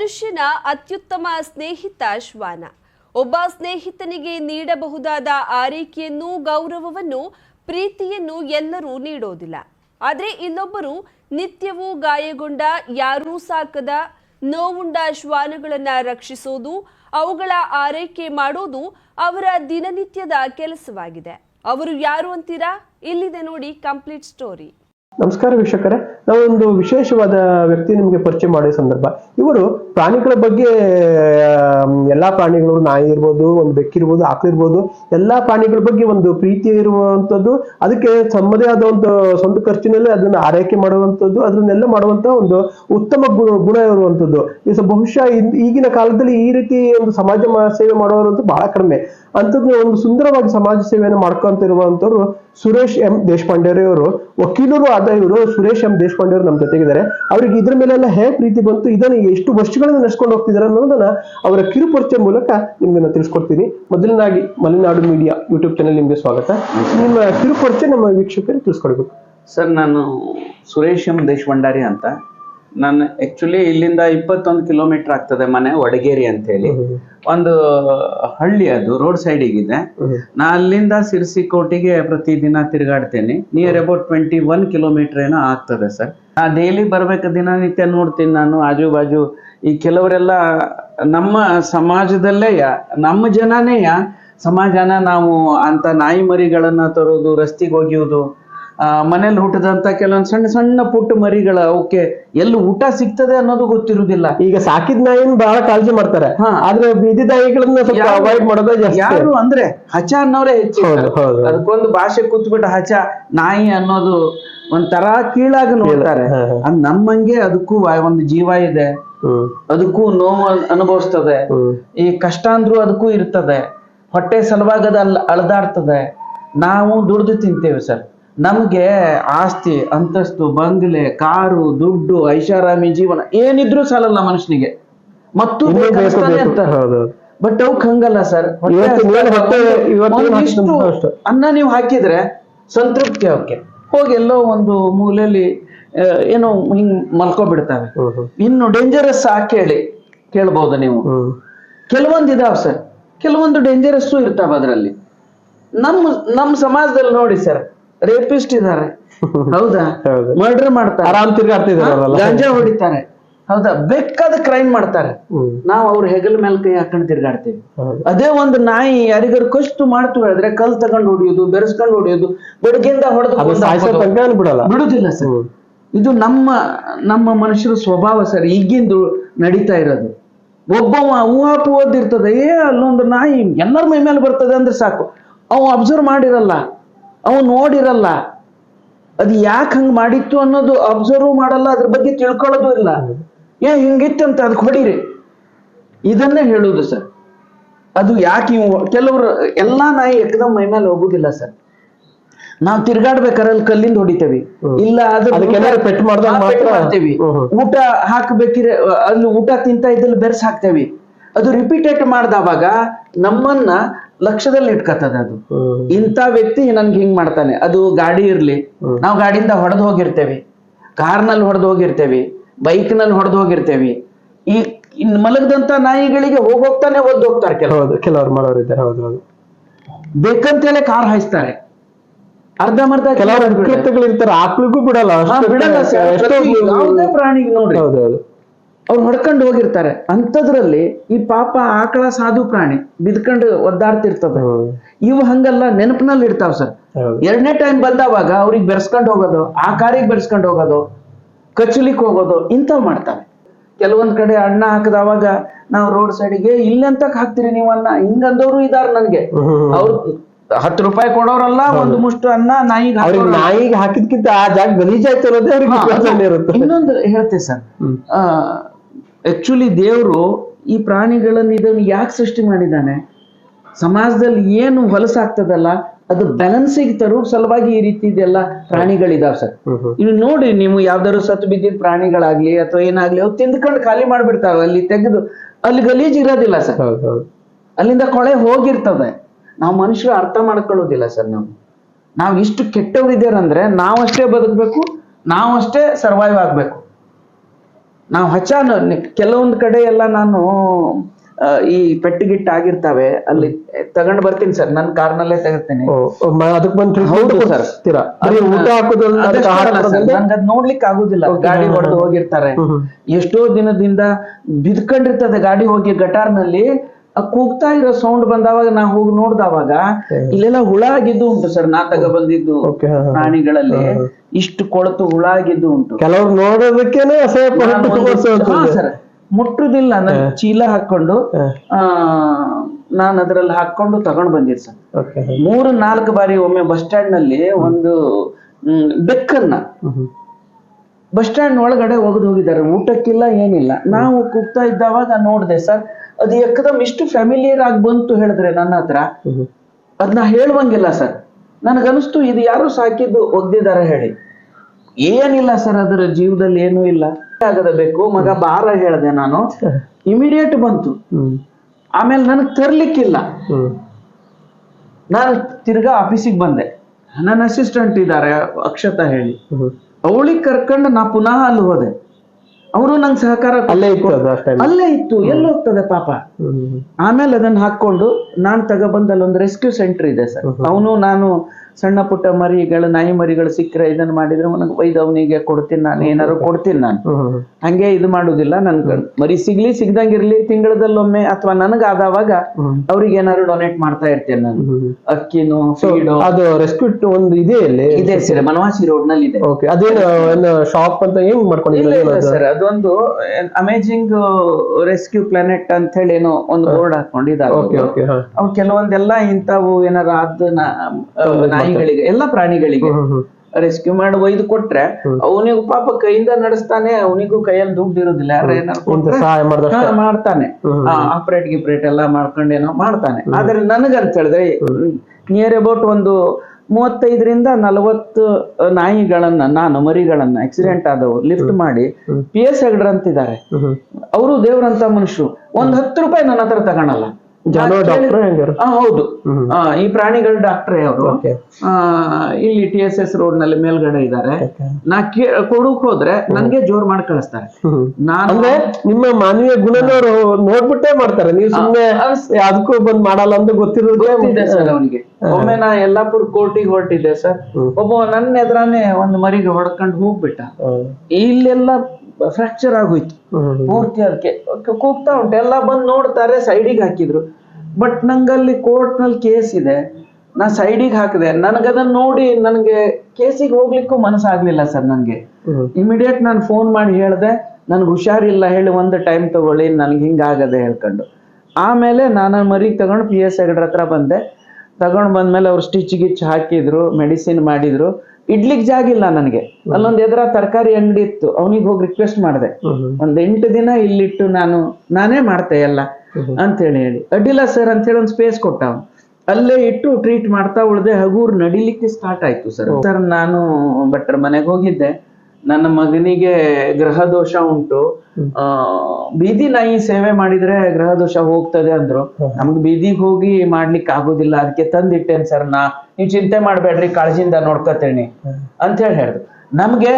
ಮನುಷ್ಯನ ಅತ್ಯುತ್ತಮ ಸ್ನೇಹಿತ ಶ್ವಾನ. ಒಬ್ಬ ಸ್ನೇಹಿತನಿಗೆ ನೀಡಬಹುದಾದ ಆರೈಕೆಯನ್ನು ಗೌರವವನ್ನು ಪ್ರೀತಿಯನ್ನು ಎಲ್ಲರೂ ನೀಡೋದಿಲ್ಲ. ಆದರೆ ಇನ್ನೊಬ್ಬರು ನಿತ್ಯವೂ ಗಾಯಗೊಂಡ, ಯಾರೂ ಸಾಕದ, ನೋವುಂಡ ಶ್ವಾನಗಳನ್ನು ರಕ್ಷಿಸೋದು, ಅವುಗಳ ಆರೈಕೆ ಮಾಡೋದು ಅವರ ದಿನನಿತ್ಯದ ಕೆಲಸವಾಗಿದೆ. ಅವರು ಯಾರು ಅಂತೀರಾ? ಇಲ್ಲಿದೆ ನೋಡಿ ಕಂಪ್ಲೀಟ್ ಸ್ಟೋರಿ. ನಮಸ್ಕಾರ ವೀಕ್ಷಕರೇ. ನಾವೊಂದು ವಿಶೇಷವಾದ ವ್ಯಕ್ತಿ ನಿಮಗೆ ಪರಿಚಯ ಮಾಡೋ ಸಂದರ್ಭ. ಇವರು ಪ್ರಾಣಿಗಳ ಬಗ್ಗೆ ಎಲ್ಲಾ ಪ್ರಾಣಿಗಳು ನಾಯಿ ಇರ್ಬೋದು, ಒಂದು ಬೆಕ್ಕಿರ್ಬೋದು ಆಕಳಿರ್ಬೋದು ಎಲ್ಲಾ ಪ್ರಾಣಿಗಳ ಬಗ್ಗೆ ಒಂದು ಪ್ರೀತಿ ಇರುವಂತದ್ದು ಅದಕ್ಕೆ ತಮ್ಮದೇ ಆದ ಒಂದು ಸ್ವಂತ ಖರ್ಚಿನಲ್ಲಿ ಅದನ್ನ ಆರೈಕೆ ಮಾಡುವಂಥದ್ದು, ಅದನ್ನೆಲ್ಲ ಮಾಡುವಂತ ಒಂದು ಉತ್ತಮ ಗುಣ ಗುಣ ಇರುವಂತದ್ದು ಈ ಬಹುಶಃ ಈಗಿನ ಕಾಲದಲ್ಲಿ ಈ ರೀತಿ ಒಂದು ಸಮಾಜ ಸೇವೆ ಮಾಡುವಂಥದ್ದು ಬಹಳ ಕಡಿಮೆ. ಅಂಥದ್ದು ಒಂದು ಸುಂದರವಾಗಿ ಸಮಾಜ ಸೇವೆಯನ್ನು ಮಾಡ್ಕೊಂತ ಇರುವಂತವ್ರು ಸುರೇಶ್ ಎಂ ದೇಶಪಾಂಡೆರೆಯವರು ವಕೀಲರು ಆದ ಇವರು ಸುರೇಶ್ ಎಂ ದೇಶಪಾಂಡೆ ಅವರು ನಮ್ಮ ಜೊತೆಗಿದ್ದಾರೆ. ಅವ್ರಿಗೆ ಇದ್ರ ಮೇಲೆಲ್ಲ ಹೇಗೆ ಪ್ರೀತಿ ಬಂತು, ಇದನ್ನು ಎಷ್ಟು ವರ್ಷಗಳಿಂದ ನಡೆಸ್ಕೊಂಡು ಹೋಗ್ತಿದ್ದಾರೆ ಅನ್ನೋದನ್ನ ಅವರ ಕಿರುಪರಿಚಯ ಮೂಲಕ ನಿಮ್ಗೆ ನಾನು ತಿಳಿಸ್ಕೊಡ್ತೀನಿ. ಮೊದಲನಾಗಿ ಮಲೆನಾಡು ಮೀಡಿಯಾ ಯೂಟ್ಯೂಬ್ ಚಾನೆಲ್ ನಿಮಗೆ ಸ್ವಾಗತ. ನಿಮ್ಮ ಕಿರುಪರಿಚಯ ನಮ್ಮ ವೀಕ್ಷಕರಿಗೆ ತಿಳಿಸ್ಕೊಡ್ಬೇಕು. ಸರ್, ನಾನು ಸುರೇಶ್ ಎಂ ದೇಶಭಂಡಾರಿ ಅಂತ. ನಾನು ಆಕ್ಚುಲಿ ಇಲ್ಲಿಂದ ಇಪ್ಪತ್ತೊಂದು ಕಿಲೋಮೀಟರ್ ಆಗ್ತದೆ ಮನೆ ವಡಗೇರಿ ಅಂತ ಹೇಳಿ ಒಂದು ಹಳ್ಳಿ ಅದು ರೋಡ್ ಸೈಡಿಗಿದೆ ನಾ ಅಲ್ಲಿಂದ ಸಿರ್ಸಿ ಕೋಟಿಗೆ ಪ್ರತಿದಿನ ತಿರುಗಾಡ್ತೇನೆ. Near about twenty one kilometre ಏನೋ ಆಗ್ತದೆ ಸರ್ ನಾ ಡೈಲಿ ಬರ್ಬೇಕು ದಿನನಿತ್ಯ ನೋಡ್ತೀನಿ ನಾನು ಆಜು ಬಾಜು. ಈ ಕೆಲವರೆಲ್ಲ ನಮ್ಮ ಸಮಾಜದಲ್ಲೇ ನಮ್ಮ ಜನನೇ ಸಮಾಜನ ನಾವು ಅಂತ ನಾಯಿ ಮರಿಗಳನ್ನ ತರೋದು ರಸ್ತಿಗೆ ಒಗೆಯೋದು ಮನೇಲಿ ಹುಟ್ಟದಂತ ಕೆಲವೊಂದು ಸಣ್ಣ ಸಣ್ಣ ಪುಟ್ಟ ಮರಿಗಳ ಅವಕ್ಕೆ ಎಲ್ಲಿ ಊಟ ಸಿಗ್ತದೆ ಅನ್ನೋದು ಗೊತ್ತಿರುವುದಿಲ್ಲ. ಈಗ ಸಾಕಿದ ನಾಯಿನ ಬಹಳ ಕಾಳಜಿ ಮಾಡ್ತಾರೆ. ಆದ್ರೆ ಬೀದಿ ನಾಯಿಗಳನ್ನ ಸ್ವಲ್ಪ ಅವಾಯ್ಡ್ ಮಾಡೋದೇ ಜಾಸ್ತಿ. ಯಾರು ಅಂದ್ರೆ ಹಚ ಅನ್ನೋರೇ ಹೆಚ್ಚು. ಅದಕ್ಕೊಂದು ಭಾಷೆ ಕೂತ್ಬಿಟ್ಟು ಹಚ ನಾಯಿ ಅನ್ನೋದು ಒಂಥರ ಕೀಳಾಗಿ ನೋಡ್ತಾರೆ. ಅದ್ ನಮ್ಮಂಗೆ ಅದಕ್ಕೂ ಒಂದು ಜೀವ ಇದೆ. ಅದಕ್ಕೂ ನೋವು ಅನುಭವಿಸ್ತದೆ. ಈ ಕಷ್ಟ ಅಂದ್ರು ಅದಕ್ಕೂ ಇರ್ತದೆ. ಹೊಟ್ಟೆ ಸಲುವಾಗದ ಅಲ್ ಅಳ್ದಾಡ್ತದೆ. ನಾವು ದುಡ್ದು ತಿಂತೇವೆ ಸರ್. ನಮ್ಗೆ ಆಸ್ತಿ ಅಂತಸ್ತು ಬಂಗ್ಲೆ ಕಾರು ದುಡ್ಡು ಐಷಾರಾಮಿ ಜೀವನ ಏನಿದ್ರೂ ಸಾಲಲ್ಲ ಮನುಷ್ಯನಿಗೆ ಮತ್ತು ಬಟ್ ಅವಕ್ ಹಂಗಲ್ಲ ಸರ್. ಅನ್ನ ನೀವು ಹಾಕಿದ್ರೆ ಸಂತೃಪ್ತಿ ಅವಕ್ಕೆ ಹೋಗಿ ಎಲ್ಲೋ ಒಂದು ಮೂಲೆಯಲ್ಲಿ ಏನೋ ಹಿಂಗ್ ಮಲ್ಕೊಬಿಡ್ತಾವೆ. ಇನ್ನು ಡೇಂಜರಸ್ ಆ ಕೇಳಿ ಕೇಳ್ಬೋದು ನೀವು. ಕೆಲವೊಂದು ಇದಾವ್ ಸರ್ ಕೆಲವೊಂದು ಡೇಂಜರಸ್ಸು ಇರ್ತಾವ ಅದರಲ್ಲಿ. ನಮ್ಮ ನಮ್ಮ ಸಮಾಜದಲ್ಲಿ ನೋಡಿ ಸರ್ ರೇಪಿಸ್ಟ್ ಇದ್ದಾರೆ. ಹೌದಾ. ಮರ್ಡರ್ ಮಾಡ್ತಾರೆ. ಆರಾಮ್ ಗಾಂಜಾ ಹೊಡಿತಾರೆ. ಹೌದಾ? ಬೇಕಾದ ಕ್ರೈಮ್ ಮಾಡ್ತಾರೆ. ನಾವು ಅವ್ರ ಹೆಗಲ ಮೇಲೆ ಕೈ ಹಾಕೊಂಡು ತಿರ್ಗಾಡ್ತೀವಿ. ಅದೇ ಒಂದು ನಾಯಿ ಯಾರಿಗಾರು ಕಷ್ಟು ಮಾಡ್ತು ಹೇಳಿದ್ರೆ ಕಲ್ ತಗೊಂಡು ಹೊಡಿಯೋದು ಬೆರೆಸ್ಕೊಂಡು ಹೊಡಿಯೋದು ಬೆಳಗ್ಗೆಯಿಂದ ಹೊಡೆದು ಬಿಡುದಿಲ್ಲ ಸರ್. ಇದು ನಮ್ಮ ನಮ್ಮ ಮನುಷ್ಯರ ಸ್ವಭಾವ ಸರ್. ಈಗಿಂದು ನಡೀತಾ ಇರೋದು. ಒಬ್ಬವ ಊಹಾಪು ಓದಿರ್ತದೆ ಏ ಅಲ್ಲೊಂದು ನಾಯಿ ಎಲ್ಲರ ಮೈ ಮೇಲೆ ಬರ್ತದೆ ಅಂದ್ರೆ ಸಾಕು. ಅವ್ ಅಬ್ಸರ್ವ್ ಮಾಡಿರಲ್ಲ. ಅವ ನೋಡಿರಲ್ಲ. ಅದು ಯಾಕೆ ಹಂಗ್ ಮಾಡಿತ್ತು ಅನ್ನೋದು ಅಬ್ಸರ್ವ್ ಮಾಡಲ್ಲ ಅದ್ರ ಬಗ್ಗೆ ತಿಳ್ಕೊಳ್ಳೋದು ಇಲ್ಲ. ಏ ಹಿಂಗಿತ್ತಂತ ಅದಕ್ಕೆ ಹೊಡೀರಿ. ಇದನ್ನೇ ಹೇಳುದು ಸರ್. ಅದು ಯಾಕೆ ಇವು ಕೆಲವರು ಎಲ್ಲಾ ನಾಯಿ ಎಕ್ದಮ್ ಮೈ ಮೇಲೆ ಹೋಗುದಿಲ್ಲ ಸರ್. ನಾವು ತಿರ್ಗಾಡ್ಬೇಕಾದ್ರೆ ಅಲ್ಲಿ ಕಲ್ಲಿಂದ ಹೊಡಿತೇವಿ. ಇಲ್ಲ ಅದ್ರ ಪೆಟ್ ಮಾಡ್ತೇವಿ. ಊಟ ಹಾಕ್ಬೇಕಿರೆ ಅಲ್ಲಿ ಊಟ ತಿಂತ ಇದ್ದಲ್ಲಿ ಬೆರ್ಸ್ ಹಾಕ್ತೇವಿ. ಅದು ರಿಪೀಟೇಟ್ ಮಾಡ್ದವಾಗ ನಮ್ಮನ್ನ ಲಕ್ಷ್ಯದಲ್ಲಿ ಇಟ್ಕತ್ತದ ಅದು. ಇಂತ ಇಂಥ ವ್ಯಕ್ತಿ ನನ್ಗೆ ಹಿಂಗ್ ಮಾಡ್ತಾನೆ. ಅದು ಗಾಡಿ ಇರ್ಲಿ. ನಾವು ಗಾಡಿಯಿಂದ ಹೊಡೆದು ಹೋಗಿರ್ತೇವೆ. ಕಾರ್ನಲ್ಲಿ ಹೊಡೆದು ಹೋಗಿರ್ತೇವೆ. ಬೈಕ್ನಲ್ಲಿ ಹೊಡೆದು ಹೋಗಿರ್ತೇವಿ. ಈ ಮಲಗದಂತ ನಾಯಿಗಳಿಗೆ ಹೋಗೋಗ್ತಾನೆ ಒದ್ದು ಹೋಗ್ತಾರೆ ಕೆಲವರು. ಕೆಲವರು ಮಾಡೋರು ಇದ್ದಾರೆ ಹೌದು ಹೌದು. ಬೇಕಂತೇಳಿ ಕಾರ್ ಹಾಯಿಸ್ತಾರೆ. ಅರ್ಧ ಕೆಲವರು ಇರ್ತಾರೆ ಆಕ್ಳಿಗೂ ಬಿಡಲ್ಲ ಬಿಡಲ್ಲ ಪ್ರಾಣಿಗೆ ನೋಡ್ರಿ. ಹೌದು ಹೌದು. ಅವ್ರು ಹೊಡ್ಕೊಂಡು ಹೋಗಿರ್ತಾರೆ. ಅಂಥದ್ರಲ್ಲಿ ಈ ಪಾಪ ಆಕಳ ಸಾಧು ಪ್ರಾಣಿ ಬಿದ್ಕೊಂಡು ಒದ್ದಾಡ್ತಿರ್ತದ. ಇವು ಹಂಗಲ್ಲ ನೆನಪಿನಲ್ಲಿ ಇರ್ತಾವ ಸರ್. ಎರಡನೇ ಟೈಮ್ ಬಂದವಾಗ ಅವ್ರಿಗೆ ಬೆರೆಸ್ಕೊಂಡು ಹೋಗೋದು ಆ ಕಾರಿಗೆ ಬೆರೆಸ್ಕೊಂಡು ಹೋಗೋದು ಕಚ್ಚಲಿಕ್ಕೆ ಹೋಗೋದು ಇಂಥವ್ ಮಾಡ್ತಾರೆ. ಕೆಲವೊಂದ್ ಕಡೆ ಅಣ್ಣ ಹಾಕದವಾಗ ನಾವು ರೋಡ್ ಸೈಡ್ಗೆ ಇಲ್ಲೆಂತ ಹಾಕ್ತೀರಿ ನೀವು ಅನ್ನ ಹಿಂಗಂದವ್ರು ಇದಾರ ನನ್ಗೆ. ಅವ್ರು ಹತ್ತು ರೂಪಾಯಿ ಕೊಡೋರಲ್ಲ ಒಂದು ಮುಷ್ಟು ಅನ್ನ ನಾಯಿಗೆ. ನಾಯಿಗೆ ಹಾಕಿದ್ಕಿಂತ ಆ ಜಾಗ ಗಲೀಜಾಯ್ತು ಅನ್ನೋದೇ ಇನ್ನೊಂದು ಹೇಳ್ತೆ ಸರ್. ಹ್ಮ್. ಆಕ್ಚುಲಿ ದೇವರು ಈ ಪ್ರಾಣಿಗಳನ್ನು ಇದನ್ನು ಯಾಕೆ ಸೃಷ್ಟಿ ಮಾಡಿದ್ದಾನೆ? ಸಮಾಜದಲ್ಲಿ ಏನು ಹೊಲಸಾಗ್ತದಲ್ಲ ಅದು ಬ್ಯಾಲೆನ್ಸಿಗೆ ತರೋ ಸಲುವಾಗಿ ಈ ರೀತಿ ಇದೆಲ್ಲ ಪ್ರಾಣಿಗಳಿದಾವೆ ಸರ್. ಇಲ್ಲಿ ನೋಡಿ ನೀವು ಯಾವ್ದಾದ್ರು ಸತ್ತು ಬಿದ್ದಿದ್ ಪ್ರಾಣಿಗಳಾಗ್ಲಿ ಅಥವಾ ಏನಾಗ್ಲಿ ಅವು ತಿಂದ್ಕೊಂಡು ಖಾಲಿ ಮಾಡ್ಬಿಡ್ತಾವೆ ಅಲ್ಲಿ ತೆಗೆದು ಅಲ್ಲಿ ಗಲೀಜ್ ಇರೋದಿಲ್ಲ ಸರ್. ಅಲ್ಲಿಂದ ಕೊಳೆ ಹೋಗಿರ್ತದೆ. ನಾವು ಮನುಷ್ಯರು ಅರ್ಥ ಮಾಡ್ಕೊಳ್ಳೋದಿಲ್ಲ ಸರ್ ನಾವು. ನಾವು ಇಷ್ಟು ಕೆಟ್ಟವರಿದ್ದೇರಂದ್ರೆ ನಾವಷ್ಟೇ ಬದುಕಬೇಕು ನಾವಷ್ಟೇ ಸರ್ವೈವ್ ಆಗ್ಬೇಕು. ನಾವು ಹಚ್ಚ ಕೆಲವೊಂದು ಕಡೆ ಎಲ್ಲ ನಾನು ಈ ಪೆಟ್ಟಿಗಿಟ್ಟು ಆಗಿರ್ತಾವೆ ಅಲ್ಲಿ ತಗೊಂಡ್ ಬರ್ತೀನಿ ಸರ್ ನನ್ನ ಕಾರ್ನಲ್ಲೇ ತೆಗಿರ್ತೀನಿ ಅದಕ್ಕೆ ಬಂದು ಹೌದು ಸರ್. ಊಟ ನೋಡ್ಲಿಕ್ಕೆ ಆಗುದಿಲ್ಲ. ಗಾಡಿ ಹೊಡೆದು ಹೋಗಿರ್ತಾರೆ. ಎಷ್ಟೋ ದಿನದಿಂದ ಬಿದ್ಕೊಂಡಿರ್ತದೆ ಗಾಡಿ ಹೋಗಿ ಗಟಾರ್ನಲ್ಲಿ. ಕೂಗ್ತಾ ಇರೋ ಸೌಂಡ್ ಬಂದವಾಗ ನಾ ಹೋಗಿ ನೋಡ್ದಾವಾಗ ಇಲ್ಲೆಲ್ಲ ಹುಳ ಆಗಿದ್ದು ಉಂಟು ಸರ್ ನಾ ತಗ ಬಂದಿದ್ದು. ಪ್ರಾಣಿಗಳಲ್ಲಿ. ಇಷ್ಟು ಕೊಳತು ಹುಳ ಆಗಿದ್ದು ಉಂಟು. ಕೆಲವ್ರು ನೋಡೋದಕ್ಕೇನೆ ಒಂದು- ಸರ್ ಮುಟ್ಟುದಿಲ್ಲ ನನ್ ಚೀಲ ಹಾಕೊಂಡು ಆ ನಾನು ಅದ್ರಲ್ಲಿ ಹಾಕೊಂಡು ತಗೊಂಡ್ ಬಂದಿದ್ ಸರ್ ಮೂರು ನಾಲ್ಕು ಬಾರಿ ಒಮ್ಮೆ ಬಸ್ ಸ್ಟ್ಯಾಂಡ್ನಲ್ಲಿ ಒಂದು ಬೆಕ್ಕನ್ನ. ಬಸ್ ಸ್ಟ್ಯಾಂಡ್ ಒಳಗಡೆ ಒಗೆದು ಹೋಗಿದ್ದಾರೆ. ಊಟಕ್ಕಿಲ್ಲ ಏನಿಲ್ಲ. ನಾವು ಕೂಗ್ತಾ ಇದ್ದಾವಾಗ ನೋಡಿದೆ ಸರ್ ಅದು ಎಕ್ಕದಮ್ ಇಷ್ಟು ಫ್ಯಾಮಿಲಿಯರ್ ಆಗಿ ಬಂತು ಹೇಳಿದ್ರೆ ನನ್ನ ಹತ್ರ. ಅದನ್ನ ಹೇಳುವಂಗಿಲ್ಲ ಸರ್. ನನಗನಿಸ್ತು ಇದು ಯಾರು ಸಾಕಿದ್ದು ಒಗ್ದಿದ್ದಾರೆ ಹೇಳಿ. ಏನಿಲ್ಲ ಸರ್ ಅದರ ಜೀವದಲ್ಲಿ ಏನೂ ಇಲ್ಲ. ಆಗದ ಬೇಕು ಮಗ ಬಾರ ಹೇಳ್ದೆ ನಾನು. ಇಮಿಡಿಯೇಟ್ ಬಂತು. ಆಮೇಲೆ ನನಗೆ ತರ್ಲಿಕ್ಕಿಲ್ಲ. ನಾನು ತಿರ್ಗಾ ಆಫೀಸಿಗೆ ಬಂದೆ. ನನ್ನ ಅಸಿಸ್ಟೆಂಟ್ ಇದ್ದಾರೆ ಅಕ್ಷತಾ ಹೇಳಿ. ಅವಳಿಗೆ ಕರ್ಕೊಂಡು ನಾ ಪುನಃ ಅಲ್ಲಿ ಹೋದೆ. ಅವರು ನಂಗೆ ಸಹಕಾರ. ಅಲ್ಲೇ ಇತ್ತು ಅಲ್ಲೇ ಇತ್ತು ಎಲ್ಲಿ ಹೋಗ್ತದೆ ಪಾಪ ಆಮೇಲೆ ಅದನ್ನ ಹಾಕೊಂಡು ನಾನ್ ತಗೊಬಂದು ಅಲ್ಲೊಂದು ರೆಸ್ಕ್ಯೂ ಸೆಂಟರ್ ಇದೆ ಸರ್. ಅವನು ನಾನು ಸಣ್ಣ ಪುಟ್ಟ ಮರಿಗಳು ನಾಯಿ ಮರಿಗಳು ಸಿಕ್ಕರೆ ಇದನ್ನ ಮಾಡಿದ್ರೆ ನನಗೆ ಒಯ್ದು ಅವನಿಗೆ ಕೊಡ್ತೀನಿ ನಾನು ಏನಾದ್ರು ಕೊಡ್ತೀನಿ ನಾನು. ಹಂಗೆ ಇದು ಮಾಡುದಿಲ್ಲ ನನ್ ಮರಿ ಸಿಗ್ಲಿ ಸಿಗ್ದಂಗಿರ್ಲಿ ತಿಂಗಳದಲ್ಲೊಮ್ಮೆ ಅಥವಾ ನನಗಾದವಾಗ ಅವ್ರಿಗೆ ಏನಾದ್ರು ಡೊನೇಟ್ ಮಾಡ್ತಾ ಇರ್ತೇನೆ ನಾನು. ಅಕ್ಕಿನೋ. ಅದು ರೆಸ್ಕ್ಯೂಟ್ ಒಂದು ಇದೆ ಇಲ್ಲಿ? ಇದೆ ಸರ್ ಮನವಾಸಿ ರೋಡ್ನಲ್ಲಿ ಇದೆ. ಅದೇನು ಏನು ಶಾಪ್ ಅಂತ ಹೆಂಗ್ ಮಾಡ್ಕೊಂಡಿಲ್ಲ ಸರ್ ಅದೊಂದು ಅಮೇಜಿಂಗ್ ರೆಸ್ಕ್ಯೂ ಪ್ಲಾನೆಟ್ ಅಂತ ಹೇಳಿ ಏನೋ ಒಂದು ಬೋರ್ಡ್ ಹಾಕೊಂಡಿದ್ದಾರೆ ಅವು ಕೆಲವೊಂದೆಲ್ಲ ಇಂಥವು ಏನಾರ ಆದ ನಾಯಿಗಳಿಗೆ ಎಲ್ಲ ಪ್ರಾಣಿಗಳಿಗೆ. ರೆಸ್ಕ್ಯೂ ಮಾಡಿ ಒಯ್ದು ಕೊಟ್ರೆ ಅವನಿಗೂ ಪಾಪ ಕೈಯಿಂದ ನಡೆಸ್ತಾನೆ ಅವನಿಗೂ ಕೈಯಲ್ಲಿ ದುಡ್ಡು ಇರುದಿಲ್ಲ. ಯಾರು ಏನಾರು ಮಾಡ್ತಾನೆ. ಆಪರೇಟ್ ಗಿಪ್ರೇಟ್ ಎಲ್ಲ ಮಾಡ್ಕೊಂಡೇನೋ ಮಾಡ್ತಾನೆ. ಆದ್ರೆ ನನಗಂತ ಹೇಳಿದ್ರೆ ನಿಯರ್ ಅಬೌಟ್ ಒಂದು ಮೂವತ್ತೈದರಿಂದ ನಲವತ್ತು ನಾಯಿಗಳನ್ನ ನಾನು ಮರಿಗಳನ್ನ ಆಕ್ಸಿಡೆಂಟ್ ಆದವು ಲಿಫ್ಟ್ ಮಾಡಿ ಪಿ ಎಸ್ ಹೆಗ್ಡ್ರ್ ಅಂತಿದ್ದಾರೆ. ಹ್ಮ್, ಹ್ಮ್. ಅವರು ದೇವ್ರಂತ ಮನುಷ್ಯರು. ಒಂದ್ ಹತ್ತು ರೂಪಾಯಿ ನನ್ನ ಹತ್ರ ತಗೊಳಲ್ಲ. ಹೌದು. ಈ ಪ್ರಾಣಿಗಳ ಡಾಕ್ಟ್ರೇ ಅವರು. ಇಲ್ಲಿ ಟಿ ಎಸ್ ಎಸ್ ರೋಡ್ನಲ್ಲಿ ಮೇಲ್ಗಡೆ ಇದ್ದಾರೆ ನಾ ಕೊಡಕ್ ಹೋದ್ರೆ ನನ್ಗೆ ಜೋರ್ ಮಾಡಿ ಕಳಿಸ್ತಾರೆ. ನಾನು ಅಂದ್ರೆ ನಿಮ್ಮ ಮಾನವೀಯ ಗುಣನವರು ನೋಡ್ಬಿಟ್ಟೇ ಮಾಡ್ತಾರೆ. ನೀವು ಸುಮ್ನೆ ಅದಕ್ಕೂ ಬಂದ್ ಮಾಡಲ್ಲ ಅಂತ ಗೊತ್ತಿರೋದೇ ಸರ್ ಅವನಿಗೆ. ಒಮ್ಮೆ ನಾ ಯಲ್ಲಾಪುರ ಕೋರ್ಟಿಗೆ ಹೊರಟಿದ್ದೆ ಸರ್. ಒಬ್ಬ ನನ್ನ ಎದುರಾನೆ ಒಂದು ಮರಿಗೆ ಹೊಡ್ಕೊಂಡು ಹೋಗ್ಬಿಟ್ಟ. ಇಲ್ಲೆಲ್ಲ ಫ್ರಾಕ್ಚರ್ ಆಗೋಯ್ತು. ಪೂರ್ತಿ ಅದಕ್ಕೆ. ಕೂಗ್ತಾ ಉಂಟು. ಎಲ್ಲ ಬಂದು ನೋಡ್ತಾರೆ ಸೈಡಿಗೆ ಹಾಕಿದ್ರು. ಬಟ್ ನಂಗಲ್ಲಿ ಕೋರ್ಟ್ನಲ್ಲಿ ಕೇಸ್ ಇದೆ. ನಾ ಸೈಡಿಗೆ ಹಾಕಿದೆ. ನನಗದನ್ನ ನೋಡಿ ನನಗೆ ಕೇಸಿಗೆ ಹೋಗ್ಲಿಕ್ಕೂ ಮನಸ್ಸಾಗ್ಲಿಲ್ಲ ಸರ್ ನನಗೆ ಇಮಿಡಿಯೇಟ್ ನಾನು ಫೋನ್ ಮಾಡಿ ಹೇಳ್ದೆ ನನ್ಗೆ ಹುಷಾರಿಲ್ಲ ಹೇಳಿ ಒಂದು ಟೈಮ್ ತಗೊಳ್ಳಿ ನನ್ಗೆ ಹಿಂಗಾಗದೆ ಹೇಳ್ಕೊಂಡು. ಆಮೇಲೆ ನಾನು ಮರಿಗೆ ತಗೊಂಡು ಪಿ ಎಸ್ ಹೆಗಡ್ರ ಹತ್ರ ಬಂದೆ. ತಗೊಂಡ್ ಬಂದ್ಮೇಲೆ ಅವ್ರು ಸ್ಟಿಚ್ ಗಿಚ್ ಹಾಕಿದ್ರು ಮೆಡಿಸಿನ್ ಮಾಡಿದ್ರು. ಇಡ್ಲಿಕ್ಕೆ ಜಾಗಿಲ್ಲ ನನಗೆ. ಅಲ್ಲೊಂದು ಎದುರ ತರಕಾರಿ ಅಂಗಡಿ ಇತ್ತು. ಅವನಿಗೆ ಹೋಗಿ ರಿಕ್ವೆಸ್ಟ್ ಮಾಡಿದೆ. ಒಂದ್ ಎಂಟು ದಿನ ಇಲ್ಲಿಟ್ಟು ನಾನು ನಾನೇ ಮಾಡ್ತೆ ಎಲ್ಲ ಅಂತ ಹೇಳಿ ಹೇಳಿ. ಅಡ್ಡಿಲ್ಲ ಸರ್ ಅಂತ ಹೇಳಿ ಒಂದು ಸ್ಪೇಸ್ ಕೊಟ್ಟ ಅವನು. ಅಲ್ಲೇ ಇಟ್ಟು ಟ್ರೀಟ್ ಮಾಡ್ತಾ ಉಳ್ದೆ ಹಗೂರ್ ನಡಿಲಿಕ್ಕೆ ಸ್ಟಾರ್ಟ್ ಆಯ್ತು ಸರ್ ಸರ್ ನಾನು ಭಟ್ರ ಮನೆಗೆ ಹೋಗಿದ್ದೆ. ನನ್ನ ಮಗನಿಗೆ ಗ್ರಹ ದೋಷ ಉಂಟು ಆ ಬೀದಿ ನಾಯಿ ಸೇವೆ ಮಾಡಿದ್ರೆ ಗ್ರಹ ದೋಷ ಹೋಗ್ತದೆ ಅಂದ್ರು. ನಮ್ಗೆ ಬೀದಿಗೆ ಹೋಗಿ ಮಾಡ್ಲಿಕ್ಕೆ ಆಗೋದಿಲ್ಲ. ಅದಕ್ಕೆ ತಂದಿಟ್ಟೇನ್ ಸರ್ ನಾ ನೀವ್ ಚಿಂತೆ ಮಾಡ್ಬೇಡ್ರಿ ಕಾಳಜಿಯಿಂದ ನೋಡ್ಕೋತೇನೆ. ಅಂತ ಹೇಳಿ ಹೇಳಿದ್ರು. ನಮ್ಗೆ